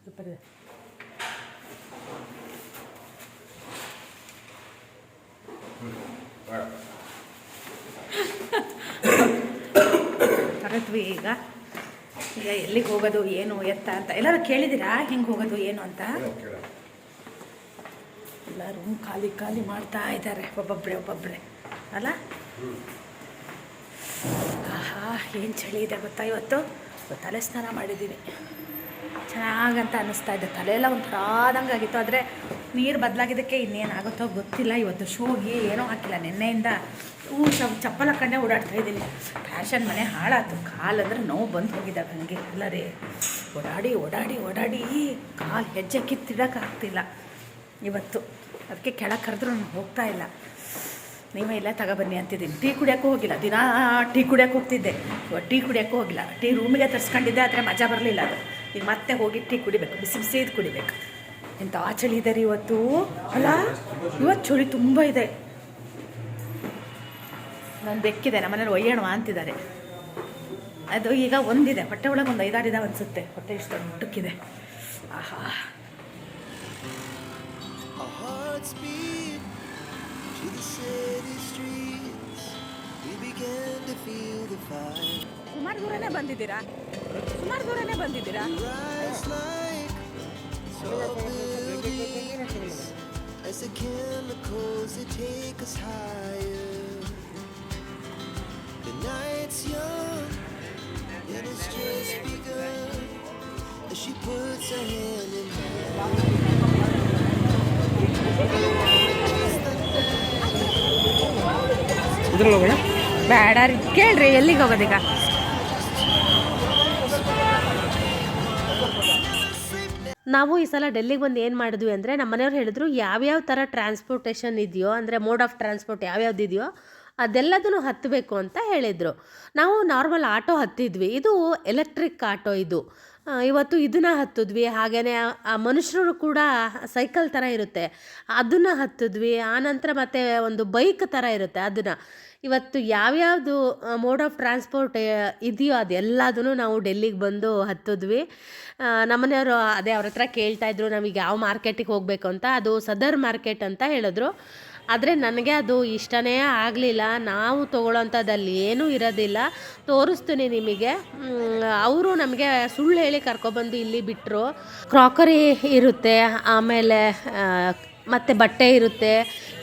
ಸೂಪರ್ ಇದೆ. ಕರೆದ್ವಿ ಈಗ. ಈಗ ಎಲ್ಲಿಗೆ ಹೋಗೋದು ಏನು ಎತ್ತ ಅಂತ. ಎಲ್ಲರೂ ಕೇಳಿದಿರಾ ಹೆಂಗೆ ಹೋಗೋದು ಏನು ಅಂತ?
ಎಲ್ಲರೂ
ಎಲ್ಲ ರೂಮ್ ಖಾಲಿ ಖಾಲಿ ಮಾಡ್ತಾ ಇದ್ದಾರೆ ಒಬ್ಬೊಬ್ಬರೇ ಒಬ್ಬೊಬ್ಬರೇ ಅಲ್ಲ? ಆಹಾ ಏನು ಚಳಿ ಇದೆ ಗೊತ್ತಾ ಇವತ್ತು? ತಲೆ ಸ್ನಾನ ಮಾಡಿದ್ದೀನಿ ಚೆನ್ನಾಗಂತ ಅನ್ನಿಸ್ತಾ ಇದೆ. ತಲೆಯೆಲ್ಲ ಒಂಥರ ಆದಂಗೆ ಆಗಿತ್ತು ಆದರೆ ನೀರು ಬದಲಾಗಿದ್ದಕ್ಕೆ ಇನ್ನೇನಾಗುತ್ತೋ ಗೊತ್ತಿಲ್ಲ. ಇವತ್ತು ಶೋಗೆ ಏನೂ ಹಾಕಿಲ್ಲ. ನಿನ್ನೆಯಿಂದ ಹೂ ಚಪ್ ಚಪ್ಪಲ್ ಹಾಕೊಂಡೆ ಓಡಾಡ್ತಾ ಇದ್ದೀನಿ. ಫ್ಯಾಷನ್ ಮನೆ ಹಾಳಾಯ್ತು ಕಾಲಂದ್ರೆ ನೋವು ಬಂದು ಹೋಗಿದ್ದಾವೆ ನನಗೆ ಎಲ್ಲ ರೀ, ಓಡಾಡಿ ಓಡಾಡಿ ಓಡಾಡಿ ಕಾಲು ಹೆಜ್ಜೆ ಕಿತ್ತಿಡೋಕ್ಕಾಗ್ತಿಲ್ಲ ಇವತ್ತು ಅದಕ್ಕೆ ಕೆಳಗೆ ಕರೆದ್ರೂ ಹೋಗ್ತಾ ಇಲ್ಲ. ನೀವೇ ಇಲ್ಲ ತಗೊಬನ್ನಿ ಅಂತಿದ್ದೀನಿ. ಟೀ ಕುಡಿಯೋಕ್ಕೂ ಹೋಗಿಲ್ಲ. ದಿನ ಟೀ ಕುಡಿಯೋಕೆ ಹೋಗ್ತಿದ್ದೆ. ಟೀ ಕುಡಿಯೋಕ್ಕೂ ಹೋಗಿಲ್ಲ. ಟೀ ರೂಮಿಗೆ ತರಿಸ್ಕೊಂಡಿದ್ದೆ, ಆದರೆ ಮಜಾ ಬರಲಿಲ್ಲ ಅದು. ಈಗ ಮತ್ತೆ ಹೋಗಿ ಟೀ ಕುಡಿಬೇಕು. ಬಿಸಿ ಬಿಸಿ ಇದು ಕುಡಿಬೇಕು. ಎಂಥ ಚಳಿ ಇದೆ ರೀ ಇವತ್ತು? ಅಲ್ಲ ಇವತ್ತು ಚಳಿ ತುಂಬ ಇದೆ. ನಾನು ಬೆಕ್ಕಿದೆ ನಮ್ಮನೇಲಿ ಒಯ್ಯೋಣ ಅಂತಿದ್ದಾರೆ. ಅದು ಈಗ ಒಂದಿದೆ ಹೊಟ್ಟೆ ಒಳಗೆ ಒಂದು ಐದಾರು ಇದಾವೆ ಅನಿಸುತ್ತೆ ಹೊಟ್ಟೆ ಇಷ್ಟು ಮುಟ್ಟಕ್ಕಿದೆ. ಆಹಾ.
ಸುಮಾರು ದೂರನೇ ಬಂದಿದ್ದೀರಾ? ಸುಮಾರು ದೂರನೇ ಬಂದಿದ್ದೀರಾ?
As the chemicals that take us higher. The night's young and it's just begun as she puts her hand in mine.
ಬೇಡ ರೀ ಕೇಳ್ರಿ ಎಲ್ಲಿಗೆ ಹೋಗೋದೀಗ
ನಾವು ಈ ಸಲ ಡೆಲ್ಲಿಗೆ ಬಂದು ಏನು ಮಾಡಿದ್ವಿ ಅಂದರೆ ನಮ್ಮ ಮನೆಯವ್ರು ಹೇಳಿದ್ರು, ಯಾವ್ಯಾವ ಥರ ಟ್ರಾನ್ಸ್ಪೋರ್ಟೇಷನ್ ಇದೆಯೋ, ಅಂದರೆ ಮೋಡ್ ಆಫ್ ಟ್ರಾನ್ಸ್ಪೋರ್ಟ್ ಯಾವ್ಯಾವ್ದು ಇದೆಯೋ ಅದೆಲ್ಲದನ್ನು ಹತ್ತಬೇಕು ಅಂತ ಹೇಳಿದರು. ನಾವು ನಾರ್ಮಲ್ ಆಟೋ ಹತ್ತಿದ್ವಿ, ಇದು ಎಲೆಕ್ಟ್ರಿಕ್ ಆಟೋ ಇದು. ಇವತ್ತು ಇದನ್ನ ಹತ್ತಿದ್ವಿ ಹಾಗೆಯೇ ಆ ಮನುಷ್ಯರು ಕೂಡ ಸೈಕಲ್ ಥರ ಇರುತ್ತೆ. ಅದನ್ನು ಹತ್ತಿದ್ವಿ ಆನಂತರ ಮತ್ತು ಒಂದು ಬೈಕ್ ಥರ ಇರುತ್ತೆ ಅದನ್ನು. ಇವತ್ತು ಯಾವ್ಯಾವುದು ಮೋಡ್ ಆಫ್ ಟ್ರಾನ್ಸ್ಪೋರ್ಟ್ ಇದೆಯೋ ಅದೆಲ್ಲದೂ ನಾವು ಡೆಲ್ಲಿಗೆ ಬಂದು ಹತ್ತಿದ್ವಿ. ನಮ್ಮನೆಯವರು ಅದೇ ಅವ್ರ ಹತ್ರ ಕೇಳ್ತಾ ಇದ್ರು, ನಮಗೆ ಯಾವ ಮಾರ್ಕೆಟಿಗೆ ಹೋಗಬೇಕು ಅಂತ? ಅದು ಸದರ್ ಮಾರ್ಕೆಟ್ ಅಂತ ಹೇಳಿದ್ರು. ಆದರೆ ನನಗೆ ಅದು ಇಷ್ಟನೇ ಆಗಲಿಲ್ಲ. ನಾವು ತೊಗೊಳ್ಳೋಂಥದ್ದಲ್ಲಿ ಏನೂ ಇರೋದಿಲ್ಲ. ತೋರಿಸ್ತೀನಿ ನಿಮಗೆ. ಅವರು ನಮಗೆ ಸುಳ್ಳು ಹೇಳಿ ಕರ್ಕೊಬಂದು ಇಲ್ಲಿ ಬಿಟ್ಟರು ಕ್ರಾಕರಿ ಇರುತ್ತೆ. ಆಮೇಲೆ ಮತ್ತು ಬಟ್ಟೆ ಇರುತ್ತೆ.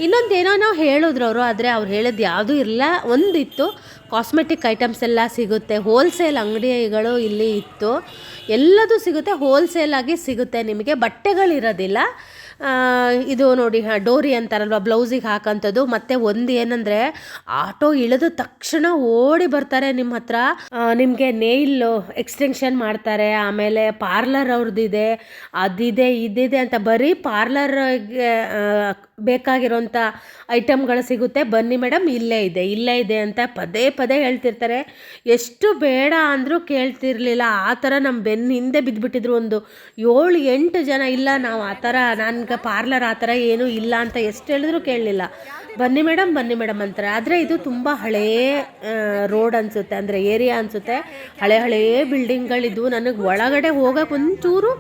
ಇನ್ನೊಂದು ಏನೋ ಹೇಳಿದ್ರು ಅವರು, ಆದರೆ ಅವ್ರು ಹೇಳೋದು ಯಾವುದೂ ಇರಲ್ಲ ಒಂದಿತ್ತು ಕಾಸ್ಮೆಟಿಕ್ ಐಟಮ್ಸ್ ಎಲ್ಲ ಸಿಗುತ್ತೆ. ಹೋಲ್ಸೇಲ್ ಅಂಗಡಿಗಳು ಇಲ್ಲಿ ಇತ್ತು. ಎಲ್ಲದೂ ಸಿಗುತ್ತೆ. ಹೋಲ್ಸೇಲಾಗಿ ಸಿಗುತ್ತೆ. ನಿಮಗೆ ಬಟ್ಟೆಗಳಿರೋದಿಲ್ಲ. ಇದು ನೋಡಿ, ಹಾಂ, ಡೋರಿ ಅಂತಾರಲ್ವ, ಬ್ಲೌಸಿಗೆ ಹಾಕೋಂಥದ್ದು. ಮತ್ತು ಒಂದು ಏನಂದರೆ, ಆಟೋ ಇಳಿದ ತಕ್ಷಣ ಓಡಿ ಬರ್ತಾರೆ ನಿಮ್ಮ ಹತ್ರ. ನಿಮಗೆ ನೇಯ್ಲ್ ಎಕ್ಸ್ಟೆನ್ಷನ್ ಮಾಡ್ತಾರೆ, ಆಮೇಲೆ ಪಾರ್ಲರ್ ಅವ್ರದ್ದಿದೆ ಅದಿದೆ, ಇದಿದೆ ಅಂತ ಬರೀ ಪಾರ್ಲರ್ಗೆ ಬೇಕಾಗಿರೋಂಥ ಐಟಮ್ಗಳು ಸಿಗುತ್ತೆ. ಬನ್ನಿ ಮೇಡಮ್, ಇಲ್ಲೇ ಇದೆ ಇಲ್ಲೇ ಇದೆ ಅಂತ ಪದೇ ಪದೇ ಹೇಳ್ತಿರ್ತಾರೆ. ಎಷ್ಟು ಬೇಡ ಅಂದರೂ ಕೇಳ್ತಿರ್ಲಿಲ್ಲ. ಆ ಥರ ನಮ್ಮ ಬೆನ್ನ ಹಿಂದೆ ಬಿದ್ದುಬಿಟ್ಟಿದ್ರು ಒಂದು ಏಳು, ಎಂಟು ಜನ ಇಲ್ಲ. ನಾವು ಆ ಥರ ನನಗೆ ಪಾರ್ಲರ್ ಆ ಥರ ಏನೂ ಇಲ್ಲ ಅಂತ ಎಷ್ಟು ಹೇಳಿದ್ರು ಕೇಳಲಿಲ್ಲ. ಬನ್ನಿ ಮೇಡಮ್ ಬನ್ನಿ ಮೇಡಮ್ ಅಂತಾರೆ. ಆದರೆ ಇದು ತುಂಬ ಹಳೇ ರೋಡ್ ಅನಿಸುತ್ತೆ. ಅಂದರೆ ಏರಿಯಾ ಅನಿಸುತ್ತೆ. ಹಳೆ, ಹಳೇ ಬಿಲ್ಡಿಂಗ್ಗಳಿದ್ವು ನನಗೆ ಒಳಗಡೆ ಹೋಗೋಕೆ ಒಂಚೂರು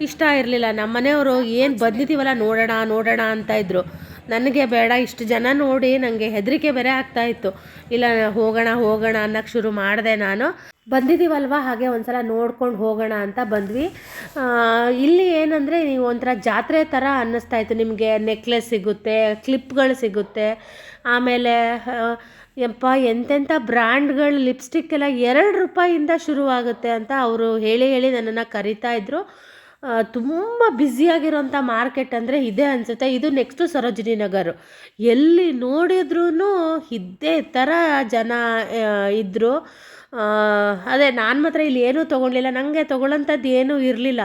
ಇಷ್ಟ ಇರಲಿಲ್ಲ. ನಮ್ಮ ಮನೆಯವರು ಏನು ಬಂದಿದ್ದೀವಲ್ಲ ನೋಡೋಣ ನೋಡೋಣ ಅಂತ ಇದ್ದರು ನನಗೆ ಬೇಡ ಇಷ್ಟು ಜನ ನೋಡಿ ನನಗೆ ಹೆದರಿಕೆ ಬೇರೆ ಆಗ್ತಾ ಇತ್ತು. ಇಲ್ಲ ಹೋಗೋಣ ಹೋಗೋಣ ಅನ್ನೋಕ್ಕೆ ಶುರು ಮಾಡಿದೆ ನಾನು. ಬಂದಿದ್ದೀವಲ್ವ ಹಾಗೆ ಒಂದ್ಸಲ ನೋಡ್ಕೊಂಡು ಹೋಗೋಣ ಅಂತ ಬಂದ್ವಿ. ಇಲ್ಲಿ ಏನಂದರೆ ನೀವು ಒಂಥರ ಜಾತ್ರೆ ಥರ ಅನ್ನಿಸ್ತಾ ಇತ್ತು. ನಿಮಗೆ ನೆಕ್ಲೆಸ್ ಸಿಗುತ್ತೆ ಕ್ಲಿಪ್ಗಳು ಸಿಗುತ್ತೆ. ಆಮೇಲೆ ಯಪ್ಪ ಎಂತೆಂಥ ಬ್ರ್ಯಾಂಡ್ಗಳು ಲಿಪ್ಸ್ಟಿಕ್ ಎಲ್ಲ ಎರಡು ರೂಪಾಯಿಂದ ಶುರುವಾಗುತ್ತೆ ಅಂತ ಅವರು ಹೇಳಿ ಹೇಳಿ ನನ್ನನ್ನು ಕರಿತಾ ಇದ್ರು. ಆ, ತುಂಬ ಬ್ಯುಸಿಯಾಗಿರೋಂಥ ಮಾರ್ಕೆಟ್ ಅಂದರೆ ಇದೇ ಅನಿಸುತ್ತೆ. ಇದು ನೆಕ್ಸ್ಟು ಸರೋಜಿನಿ ನಗರು. ಎಲ್ಲಿ ನೋಡಿದ್ರೂ ಇದ್ದೇ ಥರ ಜನ ಇದ್ದರು ಅದೇ ನಾನು ಮಾತ್ರ ಇಲ್ಲಿ ಏನೂ ತೊಗೊಳ್ಲಿಲ್ಲ ನನಗೆ ತೊಗೊಳ್ಳೋಂಥದ್ದು ಏನೂ ಇರಲಿಲ್ಲ.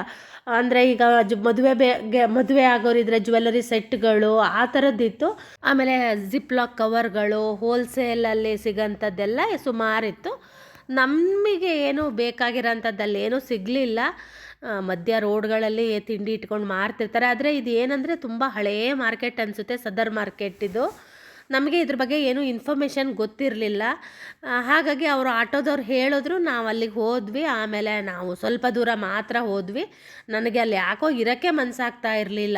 ಅಂದರೆ ಈಗ ಜ, ಮದುವೆ ಬೇಗೆ ಮದುವೆ ಆಗೋರಿದ್ರೆ ಜ್ಯುವೆಲ್ಲರಿ ಸೆಟ್ಗಳು ಆ ಥರದ್ದಿತ್ತು ಆಮೇಲೆ ಜಿಪ್ ಲಾಕ್ ಕವರ್ಗಳು ಹೋಲ್ಸೇಲಲ್ಲಿ ಸಿಗೋಂಥದ್ದೆಲ್ಲ ಸುಮಾರಿತ್ತು. ನಮಗೆ ಏನು ಬೇಕಾಗಿರೋಂಥದ್ದಲ್ಲಿ ಏನೂ ಸಿಗಲಿಲ್ಲ. ಮಧ್ಯ ರೋಡ್ಗಳಲ್ಲಿ ತಿಂಡಿ ಇಟ್ಕೊಂಡು ಮಾರ್ತಿರ್ತಾರೆ. ಆದರೆ ಇದು ಏನಂದರೆ ತುಂಬ ಹಳೆಯ ಮಾರ್ಕೆಟ್ ಅನಿಸುತ್ತೆ, ಸದರ್ ಮಾರ್ಕೆಟ್ ಇದು. ನಮಗೆ ಇದ್ರ ಬಗ್ಗೆ ಏನೂ ಇನ್ಫಾರ್ಮೇಷನ್ ಗೊತ್ತಿರಲಿಲ್ಲ. ಹಾಗಾಗಿ ಅವರು ಆಟೋದವ್ರು ಹೇಳಿದ್ರು, ನಾವು ಅಲ್ಲಿಗೆ ಹೋದ್ವಿ. ಆಮೇಲೆ ನಾವು ಸ್ವಲ್ಪ ದೂರ ಮಾತ್ರ ಹೋದ್ವಿ. ನನಗೆ ಅಲ್ಲಿ ಯಾಕೋ ಇರೋಕ್ಕೆ ಮನಸ್ಸಾಗ್ತಾ ಇರಲಿಲ್ಲ.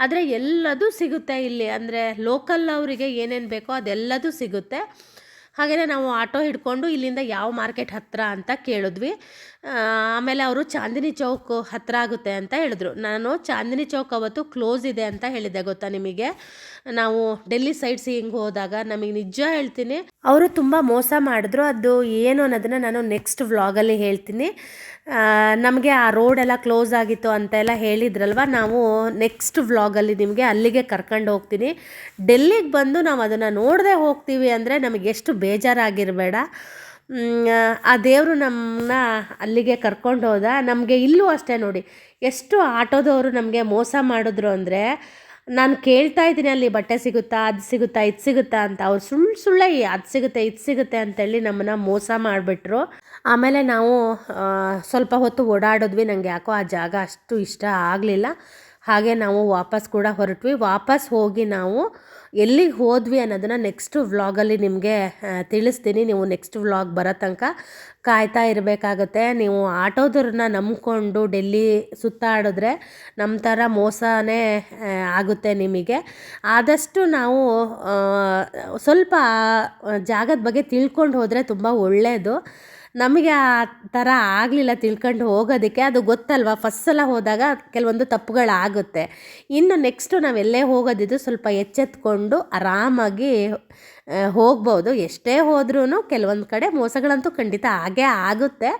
ಆದರೆ ಎಲ್ಲದೂ ಸಿಗುತ್ತೆ ಇಲ್ಲಿ. ಅಂದರೆ ಲೋಕಲ್ ಅವರಿಗೆ ಏನೇನು ಬೇಕೋ ಅದೆಲ್ಲದೂ ಸಿಗುತ್ತೆ. ಹಾಗೆಯೇ ನಾವು ಆಟೋ ಹಿಡ್ಕೊಂಡು ಇಲ್ಲಿಂದ ಯಾವ ಮಾರ್ಕೆಟ್ ಹತ್ತಿರ ಅಂತ ಕೇಳಿದ್ವಿ. ಆಮೇಲೆ ಅವರು ಚಾಂದಿನಿ ಚೌಕ್ ಹತ್ತಿರ ಆಗುತ್ತೆ ಅಂತ ಹೇಳಿದ್ರು. ನಾನು ಚಾಂದಿನಿ ಚೌಕ್ ಅವತ್ತು ಕ್ಲೋಸ್ ಇದೆ ಅಂತ ಹೇಳಿದ್ದೆ ಗೊತ್ತಾ ನಿಮಗೆ? ನಾವು ಡೆಲ್ಲಿ ಸೈಡ್ ಸೀಯಿಂಗ್ ಹೋದಾಗ ನಮಗೆ ನಿಜ ಹೇಳ್ತೀನಿ, ಅವರು ತುಂಬ ಮೋಸ ಮಾಡಿದ್ರು. ಅದು ಏನು ಅನ್ನೋದನ್ನು ನಾನು ನೆಕ್ಸ್ಟ್ ವ್ಲಾಗಲ್ಲಿ ಹೇಳ್ತೀನಿ. ನಮಗೆ ಆ ರೋಡೆಲ್ಲ ಕ್ಲೋಸ್ ಆಗಿತ್ತು ಅಂತೆಲ್ಲ ಹೇಳಿದ್ರಲ್ವ? ನಾವು ನೆಕ್ಸ್ಟ್ ವ್ಲಾಗಲ್ಲಿ ನಿಮಗೆ ಅಲ್ಲಿಗೆ ಕರ್ಕೊಂಡು ಹೋಗ್ತೀನಿ. ಡೆಲ್ಲಿಗೆ ಬಂದು ನಾವು ಅದನ್ನು ನೋಡದೆ ಹೋಗ್ತೀವಿ ಅಂದರೆ ನಮಗೆ ಎಷ್ಟು ಬೇಜಾರಾಗಿರಬೇಡ. ಆ ದೇವರು ನಮ್ಮನ್ನ ಅಲ್ಲಿಗೆ ಕರ್ಕೊಂಡು ಹೋದ. ನಮಗೆ ಇಲ್ಲೂ ಅಷ್ಟೇ ನೋಡಿ, ಎಷ್ಟು ಆಟೋದವರು ನಮಗೆ ಮೋಸ ಮಾಡಿದ್ರು ಅಂದರೆ ನಾನು ಕೇಳ್ತಾ ಇದ್ದೀನಿ ಅಲ್ಲಿ ಬಟ್ಟೆ ಸಿಗುತ್ತಾ, ಅದು ಸಿಗುತ್ತಾ, ಇದು ಸಿಗುತ್ತಾ ಅಂತ. ಅವ್ರು ಸುಳ್ಳು ಸುಳ್ಳೆ, ಅದು ಸಿಗುತ್ತೆ, ಇದು ಸಿಗುತ್ತೆ ಅಂತೇಳಿ ನಮ್ಮನ್ನು ಮೋಸ ಮಾಡಿಬಿಟ್ರು. ಆಮೇಲೆ ನಾವು ಸ್ವಲ್ಪ ಹೊತ್ತು ಓಡಾಡಿದ್ವಿ. ನನಗೆ ಯಾಕೋ ಆ ಜಾಗ ಅಷ್ಟು ಇಷ್ಟ ಆಗಲಿಲ್ಲ. ಹಾಗೆ ನಾವು ವಾಪಸ್ ಕೂಡ ಹೊರಟ್ವಿ. ವಾಪಸ್ ಹೋಗಿ ನಾವು ಎಲ್ಲಿಗೆ ಹೋದ್ವಿ ಅನ್ನೋದನ್ನು ನೆಕ್ಸ್ಟ್ ವ್ಲಾಗಲ್ಲಿ ನಿಮಗೆ ತಿಳಿಸ್ತೀನಿ. ನೀವು ನೆಕ್ಸ್ಟ್ ವ್ಲಾಗ್ ಬರೋ ತನಕ ಕಾಯ್ತಾ ಇರಬೇಕಾಗತ್ತೆ. ನೀವು ಆಟೋದವ್ರನ್ನ ನಂಬಿಕೊಂಡು ಡೆಲ್ಲಿ ಸುತ್ತಾಡಿದ್ರೆ ನಮ್ಮ ಥರ ಮೋಸನೇ ಆಗುತ್ತೆ ನಿಮಗೆ. ಆದಷ್ಟು ನಾವು ಸ್ವಲ್ಪ ಜಾಗದ ಬಗ್ಗೆ ತಿಳ್ಕೊಂಡು ಹೋದರೆ ತುಂಬ ಒಳ್ಳೆಯದು ನಮಗೆ ಆ ಥರ ಆಗಲಿಲ್ಲ ತಿಳ್ಕೊಂಡು ಹೋಗೋದಕ್ಕೆ. ಅದು ಗೊತ್ತಲ್ವ? ಫಸ್ಟ್ ಸಲ ಹೋದಾಗ ಕೆಲವೊಂದು ತಪ್ಪುಗಳಾಗುತ್ತೆ. ಇನ್ನು ನೆಕ್ಸ್ಟು ನಾವೆಲ್ಲೇ ಹೋಗೋದಿದ್ದು ಸ್ವಲ್ಪ ಎಚ್ಚೆತ್ಕೊಂಡು ಆರಾಮಾಗಿ ಹೋಗ್ಬೋದು. ಎಷ್ಟೇ ಹೋದ್ರೂ ಕೆಲವೊಂದು ಕಡೆ ಮೋಸಗಳಂತೂ ಖಂಡಿತ ಆಗೇ ಆಗುತ್ತೆ.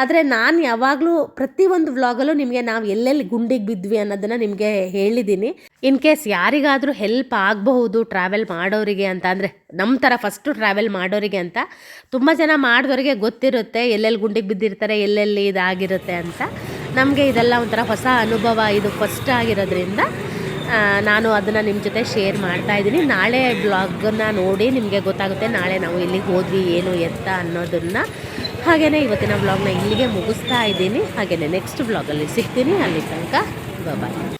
ಆದರೆ ನಾನು ಯಾವಾಗಲೂ ಪ್ರತಿಯೊಂದು ವ್ಲಾಗಲ್ಲೂ ನಿಮಗೆ ನಾವು ಎಲ್ಲೆಲ್ಲಿ ಗುಂಡಿಗೆ ಬಿದ್ವಿ ಅನ್ನೋದನ್ನು ನಿಮಗೆ ಹೇಳಿದ್ದೀನಿ ಇನ್ ಕೇಸ್ ಯಾರಿಗಾದರೂ ಹೆಲ್ಪ್ ಆಗಬಹುದು ಟ್ರಾವೆಲ್ ಮಾಡೋರಿಗೆ ಅಂತ, ಅಂದರೆ ನಮ್ಮ ಥರ ಫಸ್ಟು ಟ್ರಾವೆಲ್ ಮಾಡೋರಿಗೆ ಅಂತ, ತುಂಬ ಜನ ಮಾಡಿದವರಿಗೆ ಗೊತ್ತಿರುತ್ತೆ ಎಲ್ಲೆಲ್ಲಿ ಗುಂಡಿಗೆ ಬಿದ್ದಿರ್ತಾರೆ, ಎಲ್ಲೆಲ್ಲಿ ಇದಾಗಿರುತ್ತೆ ಅಂತ. ನಮಗೆ ಇದೆಲ್ಲ ಒಂಥರ ಹೊಸ ಅನುಭವ ಇದು ಫಸ್ಟ್ ಆಗಿರೋದ್ರಿಂದ. ನಾನು ಅದನ್ನು ನಿಮ್ಮ ಜೊತೆ ಶೇರ್ ಮಾಡ್ತಾ ಇದ್ದೀನಿ. ನಾಳೆ ಬ್ಲಾಗನ್ನು ನೋಡಿ ನಿಮಗೆ ಗೊತ್ತಾಗುತ್ತೆ ನಾಳೆ ನಾವು ಇಲ್ಲಿಗೆ ಹೋದ್ವಿ, ಏನು ಎತ್ತ ಅನ್ನೋದನ್ನು. ಹಾಗೆಯೇ ಇವತ್ತಿನ ಬ್ಲಾಗ್ನ ಇಲ್ಲಿಗೆ ಮುಗಿಸ್ತಾ ಇದ್ದೀನಿ. ಹಾಗೆಯೇ ನೆಕ್ಸ್ಟ್ ಬ್ಲಾಗಲ್ಲಿ ಸಿಗ್ತೀನಿ. ಅಲ್ಲಿ ತನಕ ಬಾಯ್